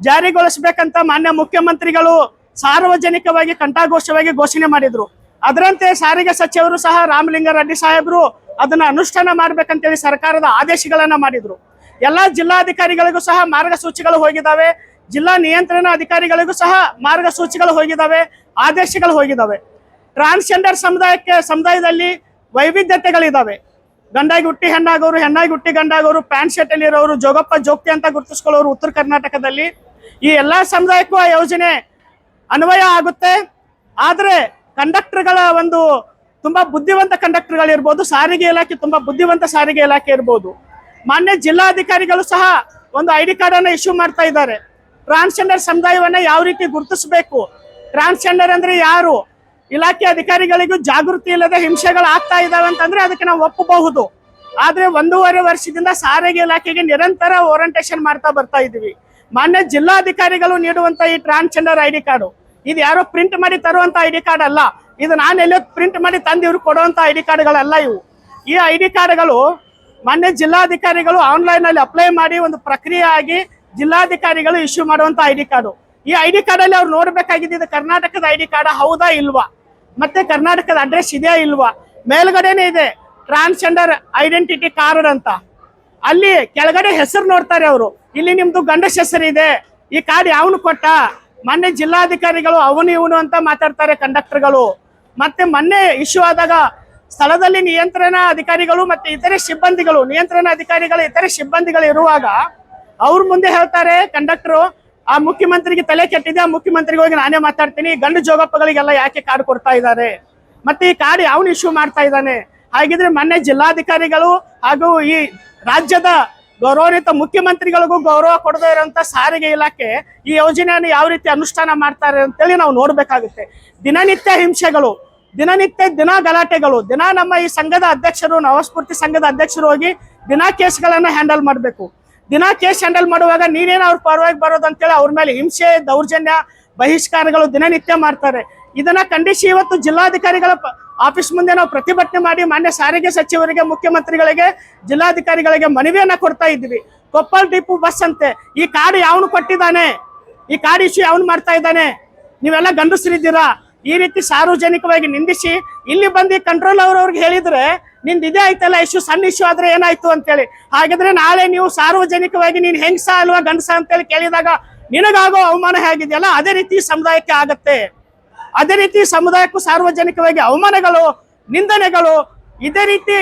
ಜಾರಿಗೊಳಿಸಬೇಕಂತ ಮಾನ್ಯ ಮುಖ್ಯಮಂತ್ರಿಗಳು ಸಾರ್ವಜನಿಕವಾಗಿ ಕಂಠಾಘೋಷವಾಗಿ ಘೋಷಣೆ ಮಾಡಿದ್ರು. ಅದರಂತೆ ಸಾರಿಗೆ ಸಚಿವರು ಸಹ ರಾಮಲಿಂಗಾರೆಡ್ಡಿ ಸಾಹೇಬರು ಅದನ್ನ ಅನುಷ್ಠಾನ ಮಾಡ್ಬೇಕಂತೇಳಿ ಸರ್ಕಾರದ ಆದೇಶಗಳನ್ನ ಮಾಡಿದ್ರು. ಎಲ್ಲಾ ಜಿಲ್ಲಾಧಿಕಾರಿಗಳಿಗೂ ಸಹ ಮಾರ್ಗಸೂಚಿಗಳು ಹೋಗಿದ್ದಾವೆ ಜಿಲ್ಲಾ ನಿಯಂತ್ರಣ ಅಧಿಕಾರಿಗಳಿಗೂ ಸಹ ಮಾರ್ಗಸೂಚಿಗಳು ಹೋಗಿದ್ದಾವೆ ಆದೇಶಗಳು ಹೋಗಿದ್ದಾವೆ ಟ್ರಾನ್ಸ್ಜೆಂಡರ್ ಸಮುದಾಯಕ್ಕೆ, ಸಮುದಾಯದಲ್ಲಿ ವೈವಿಧ್ಯತೆಗಳಿದಾವೆ. ಗಂಡಾಗಿ ಹುಟ್ಟಿ ಹೆಣ್ಣಾಗೋರು ಹೆಣ್ಣಾಗಿ ಹುಟ್ಟಿ ಗಂಡಾಗೋರು, ಪ್ಯಾಂಟ್ ಶರ್ಟ್ ಅಲ್ಲಿ ಇರೋರು ಜೋಗಪ್ಪ, ಜೋಗ್ತಿ ಅಂತ ಗುರುತಿಸ್ಕೊಳ್ಳೋರು ಉತ್ತರ ಕರ್ನಾಟಕದಲ್ಲಿ. ಈ ಎಲ್ಲಾ ಸಮುದಾಯಕ್ಕೂ ಆ ಯೋಜನೆ ಅನ್ವಯ ಆಗುತ್ತೆ. ಆದರೆ ಕಂಡಕ್ಟರ್ಗಳ ಒಂದು ತುಂಬಾ ಬುದ್ಧಿವಂತ ಕಂಡಕ್ಟರ್ಗಳಿರ್ಬೋದು, ಸಾರಿಗೆ ಇಲಾಖೆ ತುಂಬಾ ಬುದ್ಧಿವಂತ ಸಾರಿಗೆ ಇಲಾಖೆ ಇರ್ಬೋದು. ಮಾನ್ಯ ಜಿಲ್ಲಾಧಿಕಾರಿಗಳು ಸಹ ಒಂದು ಐ ಡಿ ಕಾರ್ಡನ್ನು ಇಶ್ಯೂ ಮಾಡ್ತಾ ಇದ್ದಾರೆ. ಟ್ರಾನ್ಸ್ಜೆಂಡರ್ ಸಮುದಾಯವನ್ನ ಯಾವ ರೀತಿ ಗುರುತಿಸಬೇಕು? ಟ್ರಾನ್ಸ್ಜೆಂಡರ್ ಅಂದ್ರೆ ಯಾರು? ಇಲಾಖೆ ಅಧಿಕಾರಿಗಳಿಗೂ ಜಾಗೃತಿ ಇಲ್ಲದೆ ಹಿಂಸೆಗಳು ಆಗ್ತಾ ಇದಾವೆ ಅಂತಂದ್ರೆ ಅದಕ್ಕೆ ನಾವು ಒಪ್ಪಬಹುದು. ಆದ್ರೆ ಒಂದೂವರೆ ವರ್ಷದಿಂದ ಸಾರಿಗೆ ಇಲಾಖೆಗೆ ನಿರಂತರ ಓರಿಯಂಟೇಷನ್ ಮಾಡ್ತಾ ಬರ್ತಾ ಇದೀವಿ ಮಾನ್ಯ ಜಿಲ್ಲಾಧಿಕಾರಿಗಳು ನೀಡುವಂತ ಈ ಟ್ರಾನ್ಸ್ಜೆಂಡರ್ ಐ ಡಿ ಕಾರ್ಡು ಇದು ಯಾರೋ ಪ್ರಿಂಟ್ ಮಾಡಿ ತರುವಂತ ಐ ಡಿ ಕಾರ್ಡ್ ಅಲ್ಲ. ಇದು ನಾನು ಎಲ್ಲೋ ಪ್ರಿಂಟ್ ಮಾಡಿ ತಂದು ಇವ್ರು ಕೊಡುವಂತ ಐ ಡಿ ಕಾರ್ಡ್ಗಳಲ್ಲ ಇವು. ಈ ಐ ಡಿ ಕಾರ್ಡ್ಗಳು ಮಾನ್ಯ ಜಿಲ್ಲಾಧಿಕಾರಿಗಳು ಆನ್ಲೈನ್ ಅಲ್ಲಿ ಅಪ್ಲೈ ಮಾಡಿ ಒಂದು ಪ್ರಕ್ರಿಯೆ ಆಗಿ ಜಿಲ್ಲಾಧಿಕಾರಿಗಳು ಇಶ್ಯೂ ಮಾಡುವಂತ ಐ ಡಿ ಕಾರ್ಡು ಈ ಐ ಡಿ ಕಾರ್ಡ್ ಅಲ್ಲಿ ಅವ್ರು ನೋಡ್ಬೇಕಾಗಿದ್ದು ಇದು ಕರ್ನಾಟಕದ ಐ ಡಿ ಕಾರ್ಡ್ ಹೌದಾ ಇಲ್ವಾ? ಮತ್ತೆ ಕರ್ನಾಟಕದ ಅಡ್ರೆಸ್ ಇದೆಯಾ ಇಲ್ವಾ? ಮೇಲ್ಗಡೆನೆ ಇದೆ ಟ್ರಾನ್ಸ್ಜೆಂಡರ್ ಐಡೆಂಟಿಟಿ ಕಾರ್ಡ್ ಅಂತ. ಅಲ್ಲಿ ಕೆಳಗಡೆ ಹೆಸರು ನೋಡ್ತಾರೆ ಅವರು. ಇಲ್ಲಿ ನಿಮ್ದು ಗಂಡಸ ಹೆಸರು ಇದೆ. ಈ ಕಾರ್ಡ್ ಯಾವನು ಕೊಟ್ಟ? ಮೊನ್ನೆ ಜಿಲ್ಲಾಧಿಕಾರಿಗಳು ಅವನು ಇವನು ಅಂತ ಮಾತಾಡ್ತಾರೆ ಕಂಡಕ್ಟರ್ಗಳು ಮತ್ತೆ ಮೊನ್ನೆ ಇಶ್ಯೂ ಆದಾಗ ಸ್ಥಳದಲ್ಲಿ ನಿಯಂತ್ರಣ ಅಧಿಕಾರಿಗಳು ಮತ್ತೆ ಇತರೆ ಸಿಬ್ಬಂದಿಗಳು, ನಿಯಂತ್ರಣ ಅಧಿಕಾರಿಗಳು, ಇತರೆ ಸಿಬ್ಬಂದಿಗಳು ಇರುವಾಗ ಅವ್ರ ಮುಂದೆ ಹೇಳ್ತಾರೆ ಕಂಡಕ್ಟರು ಆ ಮುಖ್ಯಮಂತ್ರಿಗೆ ತಲೆ ಕೆಟ್ಟಿದೆ, ಆ ಮುಖ್ಯಮಂತ್ರಿಗೆ ಹೋಗಿ ನಾನೇ ಮಾತಾಡ್ತೀನಿ. ಗಂಡು ಜೋಗಪ್ಪಗಳಿಗೆಲ್ಲ ಯಾಕೆ ಕಾರ್ಡ್ ಕೊಡ್ತಾ ಇದ್ದಾರೆ? ಮತ್ತೆ ಈ ಕಾರ್ಡ್ ಯಾವನು ಇಶ್ಯೂ ಮಾಡ್ತಾ ಇದ್ದಾನೆ? ಹಾಗಿದ್ರೆ ಮೊನ್ನೆ ಜಿಲ್ಲಾಧಿಕಾರಿಗಳು ಹಾಗೂ ಈ ರಾಜ್ಯದ ಗೌರವಾನ್ವಿತ ಮುಖ್ಯಮಂತ್ರಿಗಳಿಗೂ ಗೌರವ ಕೊಡದೇ ಇರುವಂತ ಸಾರಿಗೆ ಇಲಾಖೆ ಈ ಯೋಜನೆಯನ್ನು ಯಾವ ರೀತಿ ಅನುಷ್ಠಾನ ಮಾಡ್ತಾರೆ ಅಂತೇಳಿ ನಾವು ನೋಡ್ಬೇಕಾಗುತ್ತೆ. ದಿನನಿತ್ಯ ಹಿಂಸೆಗಳು, ದಿನನಿತ್ಯ ದಿನ ಗಲಾಟೆಗಳು, ದಿನ ನಮ್ಮ ಈ ಸಂಘದ ಅಧ್ಯಕ್ಷರು, ನವಸ್ಫೂರ್ತಿ ಸಂಘದ ಅಧ್ಯಕ್ಷರು ಹೋಗಿ ದಿನ ಕೇಸ್ಗಳನ್ನ ಹ್ಯಾಂಡಲ್ ಮಾಡಬೇಕು. ದಿನ ಕೇಸ್ ಹ್ಯಾಂಡಲ್ ಮಾಡುವಾಗ ನೀನೇನು ಅವ್ರ ಪರವಾಗಿ ಬರೋದು ಅಂತೇಳಿ ಅವ್ರ ಮೇಲೆ ಹಿಂಸೆ, ದೌರ್ಜನ್ಯ, ಬಹಿಷ್ಕಾರಗಳು ದಿನನಿತ್ಯ ಮಾಡ್ತಾರೆ. ಇದನ್ನ ಖಂಡಿಸಿ ಇವತ್ತು ಜಿಲ್ಲಾಧಿಕಾರಿಗಳ ಆಫೀಸ್ ಮುಂದೆ ನಾವು ಪ್ರತಿಭಟನೆ ಮಾಡಿ ಮಾನ್ಯ ಸಾರಿಗೆ ಸಚಿವರಿಗೆ, ಮುಖ್ಯಮಂತ್ರಿಗಳಿಗೆ, ಜಿಲ್ಲಾಧಿಕಾರಿಗಳಿಗೆ ಮನವಿಯನ್ನ ಕೊಡ್ತಾ ಇದ್ವಿ ಕೊಪ್ಪಲ್ ಡಿಪು ಬಸ್ ಅಂತೆ. ಈ ಕಾರ್ಡ್ ಯಾವನು ಕೊಟ್ಟಿದ್ದಾನೆ? ಈ ಕಾರ್ಡ್ ಇಶ್ಯೂ ಯಾವನು ಮಾಡ್ತಾ ಇದ್ದಾನೆ? ನೀವೆಲ್ಲ ಗಂಡಸರಿದ್ದೀರಾ? ಈ ರೀತಿ ಸಾರ್ವಜನಿಕವಾಗಿ ನಿಂದಿಸಿ ಇಲ್ಲಿ ಬಂದು ಕಂಟ್ರೋಲ್ ಅವ್ರವ್ರಿಗೆ ಹೇಳಿದ್ರೆ ನಿಂದು ಇದೇ ಆಯ್ತಲ್ಲ ಇಶ್ಯೂ ಸಣ್ಣ ಇಶ್ಯೂ ಆದ್ರೆ ಏನಾಯ್ತು ಅಂತೇಳಿ. ಹಾಗಿದ್ರೆ ನಾಳೆ ನೀವು ಸಾರ್ವಜನಿಕವಾಗಿ ನೀನ್ ಹೆಂಗ್ಸ ಅಲ್ವಾ ಗಂಡಸ ಅಂತೇಳಿ ಕೇಳಿದಾಗ ನಿನಗಾಗೋ ಅವಮಾನ ಹೇಗಿದೆಯಲ್ಲ, ಅದೇ ರೀತಿ ಸಮುದಾಯಕ್ಕೆ ಆಗತ್ತೆ. ಅದೇ ರೀತಿ ಸಮುದಾಯಕ್ಕೂ ಸಾರ್ವಜನಿಕವಾಗಿ ಅವಮಾನಗಳು, ನಿಂದನೆಗಳು, ಇದೇ ರೀತಿ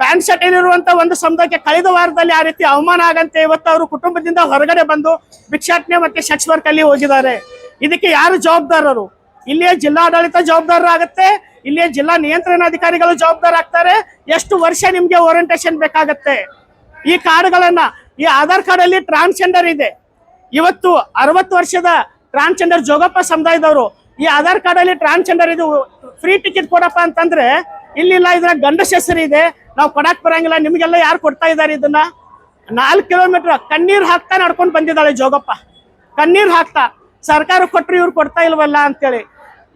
ಪ್ಯಾಂಟ್ ಶರ್ಟ್ ಇರುವಂತ ಒಂದು ಸಮುದಾಯಕ್ಕೆ ಕಳೆದ ವಾರದಲ್ಲಿ ಆ ರೀತಿ ಅವಮಾನ ಆಗಂತೆ ಇವತ್ತು ಅವರು ಕುಟುಂಬದಿಂದ ಹೊರಗಡೆ ಬಂದು ಭಿಕ್ಷಾಟನೆ ಮತ್ತೆ ಸೆಕ್ಸ್ ವರ್ಕ್ ಅಲ್ಲಿ ಹೋಗಿದ್ದಾರೆ. ಇದಕ್ಕೆ ಯಾರು ಜವಾಬ್ದಾರರು? ಇಲ್ಲಿಯೇ ಜಿಲ್ಲಾಡಳಿತ ಜವಾಬ್ದಾರರಾಗತ್ತೆ ಇಲ್ಲಿಯ ಜಿಲ್ಲಾ ನಿಯಂತ್ರಣಾಧಿಕಾರಿಗಳು ಜವಾಬ್ದಾರ ಆಗ್ತಾರೆ. ಎಷ್ಟು ವರ್ಷ ನಿಮ್ಗೆ ಓರಿಯಂಟೇಶನ್ ಬೇಕಾಗತ್ತೆ? ಈ ಕಾರ್ಡ್ಗಳನ್ನ, ಈ ಆಧಾರ್ ಕಾರ್ಡ್ ಅಲ್ಲಿ ಟ್ರಾನ್ಸ್ಜೆಂಡರ್ ಇದೆ. ಇವತ್ತು ಅರವತ್ತು ವರ್ಷದ ಟ್ರಾನ್ಸ್ಜೆಂಡರ್ ಜೋಗಪ್ಪ ಸಮುದಾಯದವರು, ಈ ಆಧಾರ್ ಕಾರ್ಡ್ ಅಲ್ಲಿ ಟ್ರಾನ್ಸ್ಜೆಂಡರ್ ಇದು ಫ್ರೀ ಟಿಕೆಟ್ ಕೊಡಪ್ಪ ಅಂತಂದ್ರೆ, ಇಲ್ಲಿಲ್ಲ ಇದ್ರ ಗಂಡಸ ಹೆಸರು ಇದೆ. ನಾವು ಕೊಡಕ್ ಬರಂಗಿಲ್ಲ, ನಿಮ್ಗೆಲ್ಲ ಯಾರು ಕೊಡ್ತಾ ಇದ್ದಾರೆ ಇದನ್ನ? ನಾಲ್ಕು ಕಿಲೋಮೀಟರ್ ಕಣ್ಣೀರ್ ಹಾಕ್ತಾ ನಡ್ಕೊಂಡು ಬಂದಿದ್ದಾಳೆ ಜೋಗಪ್ಪ. ಕಣ್ಣೀರ್ ಹಾಕ್ತಾ. ಸರ್ಕಾರ ಕೊಟ್ರು ಇವ್ರು ಕೊಡ್ತಾ ಇಲ್ವಲ್ಲ ಅಂತೇಳಿ.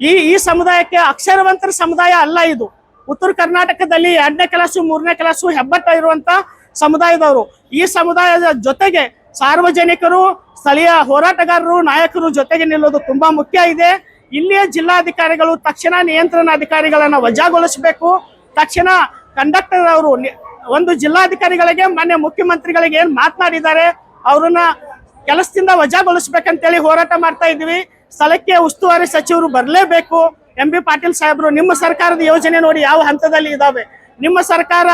ಈ ಈ ಸಮುದಾಯಕ್ಕೆ ಅಕ್ಷರವಂತರ ಸಮುದಾಯ ಅಲ್ಲ ಇದು. ಉತ್ತರ ಕರ್ನಾಟಕದಲ್ಲಿ ಎರಡನೇ ಕ್ಲಾಸು ಮೂರನೇ ಕ್ಲಾಸು ಹೆಬ್ಬಟ್ಟ ಇರುವಂತ ಸಮುದಾಯದವರು. ಈ ಸಮುದಾಯದ ಜೊತೆಗೆ ಸಾರ್ವಜನಿಕರು, ಸ್ಥಳೀಯ ಹೋರಾಟಗಾರರು, ನಾಯಕರು ಜೊತೆಗೆ ನಿಲ್ಲೋದು ತುಂಬಾ ಮುಖ್ಯ ಇದೆ. ಇಲ್ಲಿಯ ಜಿಲ್ಲಾಧಿಕಾರಿಗಳು ತಕ್ಷಣ ನಿಯಂತ್ರಣಾಧಿಕಾರಿಗಳನ್ನ ವಜಾಗೊಳಿಸಬೇಕು. ತಕ್ಷಣ ಕಂಡಕ್ಟರ್ ಅವರು ಒಂದು ಜಿಲ್ಲಾಧಿಕಾರಿಗಳಿಗೆ, ಮಾನ್ಯ ಮುಖ್ಯಮಂತ್ರಿಗಳಿಗೆ ಏನ್ ಮಾತನಾಡಿದ್ದಾರೆ, ಅವ್ರನ್ನ ಕೆಲಸದಿಂದ ವಜಾಗೊಳಿಸ್ಬೇಕಂತೇಳಿ ಹೋರಾಟ ಮಾಡ್ತಾ ಇದ್ವಿ ಸ್ಥಳಕ್ಕೆ ಉಸ್ತುವಾರಿ ಸಚಿವರು ಬರಲೇಬೇಕು. ಎಂ ಬಿ ಪಾಟೀಲ್ ಸಾಹೇಬ್ರು, ನಿಮ್ಮ ಸರ್ಕಾರದ ಯೋಜನೆ ನೋಡಿ ಯಾವ ಹಂತದಲ್ಲಿ ಇದಾವೆ? ನಿಮ್ಮ ಸರ್ಕಾರ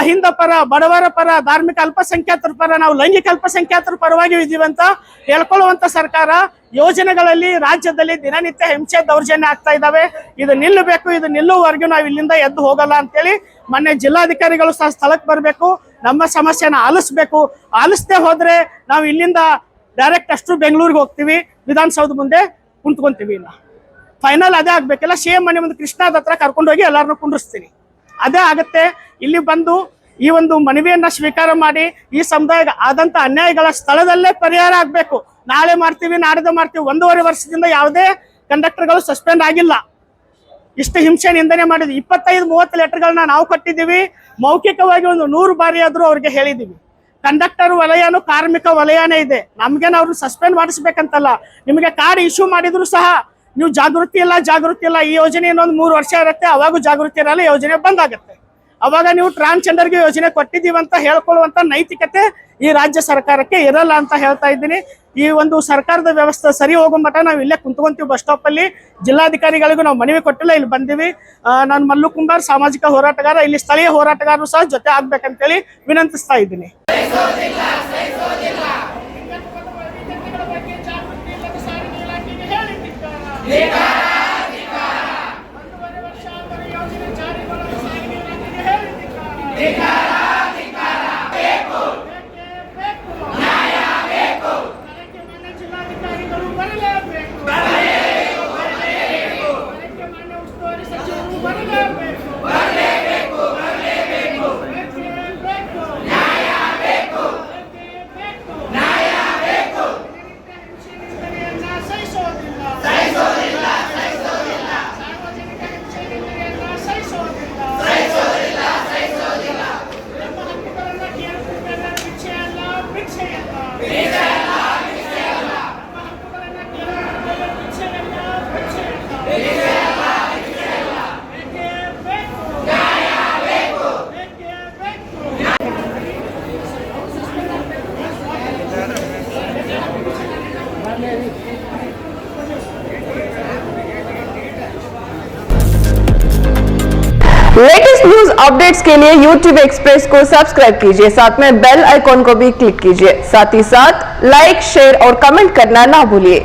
ಅಹಿಂದ ಪರ, ಬಡವರ ಪರ, ಧಾರ್ಮಿಕ ಅಲ್ಪಸಂಖ್ಯಾತರ ಪರ, ನಾವು ಲೈಂಗಿಕ ಅಲ್ಪಸಂಖ್ಯಾತರ ಪರವಾಗಿ ಇದೀವಿ ಅಂತ ಹೇಳ್ಕೊಳ್ಳುವಂತ ಸರ್ಕಾರ ಯೋಜನೆಗಳಲ್ಲಿ ರಾಜ್ಯದಲ್ಲಿ ದಿನನಿತ್ಯ ಹಿಂಸೆ ದೌರ್ಜನ್ಯ ಆಗ್ತಾ ಇದಾವೆ. ಇದು ನಿಲ್ಲಬೇಕು, ಇದು ನಿಲ್ಲುವವರೆಗೂ ನಾವು ಇಲ್ಲಿಂದ ಎದ್ದು ಹೋಗಲ್ಲ ಅಂತೇಳಿ ಮೊನ್ನೆ ಜಿಲ್ಲಾಧಿಕಾರಿಗಳು ಸಹ ಸ್ಥಳಕ್ಕೆ ಬರಬೇಕು. ನಮ್ಮ ಸಮಸ್ಯೆನ ಆಲಿಸ್ಬೇಕು. ಆಲಿಸದೆ ಹೋದ್ರೆ ನಾವು ಇಲ್ಲಿಂದ ಡೈರೆಕ್ಟ್ ಅಷ್ಟು ಬೆಂಗಳೂರಿಗೆ ಹೋಗ್ತೀವಿ. ವಿಧಾನಸೌಧ ಮುಂದೆ ಕುಂತ್ಕೊಂತೀವಿ ಇಲ್ಲ. ಫೈನಲ್ ಅದೇ ಆಗ್ಬೇಕಲ್ಲ. ಸೇಮ್ ಮನೆ ಒಂದು ಕೃಷ್ಣದ ಹತ್ರ ಕರ್ಕೊಂಡೋಗಿ ಎಲ್ಲಾರನ್ನೂ ಕುಂಡ್ರಿಸ್ತೀನಿ. ಅದೇ ಆಗುತ್ತೆ. ಇಲ್ಲಿ ಬಂದು ಈ ಒಂದು ಮನವಿಯನ್ನ ಸ್ವೀಕಾರ ಮಾಡಿ ಈ ಸಮುದಾಯ ಆದಂತ ಅನ್ಯಾಯಗಳ ಸ್ಥಳದಲ್ಲೇ ಪರಿಹಾರ ಆಗ್ಬೇಕು. ನಾಳೆ ಮಾಡ್ತೀವಿ, ನಾಡಿದ್ದು ಮಾಡ್ತೀವಿ. ಒಂದೂವರೆ ವರ್ಷದಿಂದ ಯಾವುದೇ ಕಂಡಕ್ಟರ್ಗಳು ಸಸ್ಪೆಂಡ್ ಆಗಿಲ್ಲ. ಇಷ್ಟು ಹಿಂಸೆ ನಿಂದನೆ ಮಾಡಿದ್ವಿ. ಇಪ್ಪತ್ತೈದು, ಮೂವತ್ತು ಲೆಟರ್ಗಳನ್ನ ನಾವು ಕೊಟ್ಟಿದ್ದೀವಿ. ಮೌಖಿಕವಾಗಿ ಒಂದು ನೂರು ಬಾರಿ ಆದ್ರೂ ಅವ್ರಿಗೆ ಹೇಳಿದ್ದೀವಿ. ಕಂಡಕ್ಟರ್ ವಲಯನು ಕಾರ್ಮಿಕ ವಲಯನೇ ಇದೆ. ನಮ್ಗೇನು ಅವ್ರು ಸಸ್ಪೆಂಡ್ ಮಾಡಿಸ್ಬೇಕಂತಲ್ಲ. ನಿಮಗೆ ಕಾರ್ಡ್ ಇಶ್ಯೂ ಮಾಡಿದ್ರು ಸಹ ನೀವು ಜಾಗೃತಿ ಇಲ್ಲ ಜಾಗೃತಿ ಇಲ್ಲ. ಈ ಯೋಜನೆ ಇನ್ನೊಂದು ಮೂರು ವರ್ಷ ಇರುತ್ತೆ, ಅವಾಗೂ ಜಾಗೃತಿ ಇರಲ್ಲ, ಯೋಜನೆ ಬಂದಾಗುತ್ತೆ ಅವಾಗ ನೀವು ಟ್ರಾನ್ಸ್ಜೆಂಡರ್ಗೆ ಯೋಜನೆ ಕೊಟ್ಟಿದ್ದೀವಿ ಅಂತ ಹೇಳ್ಕೊಳ್ಳುವಂತ ನೈತಿಕತೆ ಈ ರಾಜ್ಯ ಸರ್ಕಾರಕ್ಕೆ ಇರಲ್ಲ ಅಂತ ಹೇಳ್ತಾ ಇದ್ದೀನಿ. ಈ ಒಂದು ಸರ್ಕಾರದ ವ್ಯವಸ್ಥೆ ಸರಿ ಹೋಗೋ ಮಟ್ಟ ನಾವು ಇಲ್ಲೇ ಕುಂತ್ಕೊಂತೀವಿ ಬಸ್ ಸ್ಟಾಪ್ ಅಲ್ಲಿ. ಜಿಲ್ಲಾಧಿಕಾರಿಗಳಿಗೂ ನಾವು ಮನವಿ ಕೊಟ್ಟಿಲ್ಲ, ಇಲ್ಲಿ ಬಂದಿವಿ. ನಾನು ಮಲ್ಲು ಕುಂಬಾರ್, ಸಾಮಾಜಿಕ ಹೋರಾಟಗಾರ, ಇಲ್ಲಿ ಸ್ಥಳೀಯ ಹೋರಾಟಗಾರರು ಸಹ ಜೊತೆ ಆಗ್ಬೇಕಂತೇಳಿ ವಿನಂತಿಸ್ತಾ ಇದ್ದೀನಿ. ವಿದ್ಯಾರ್ಥಿಗಳ के लिए YouTube एक्सप्रेस को सब्सक्राइब कीजिए। साथ में बेल आइकॉन को भी क्लिक कीजिए। साथ ही साथ लाइक शेयर और कमेंट करना ना भूलिए।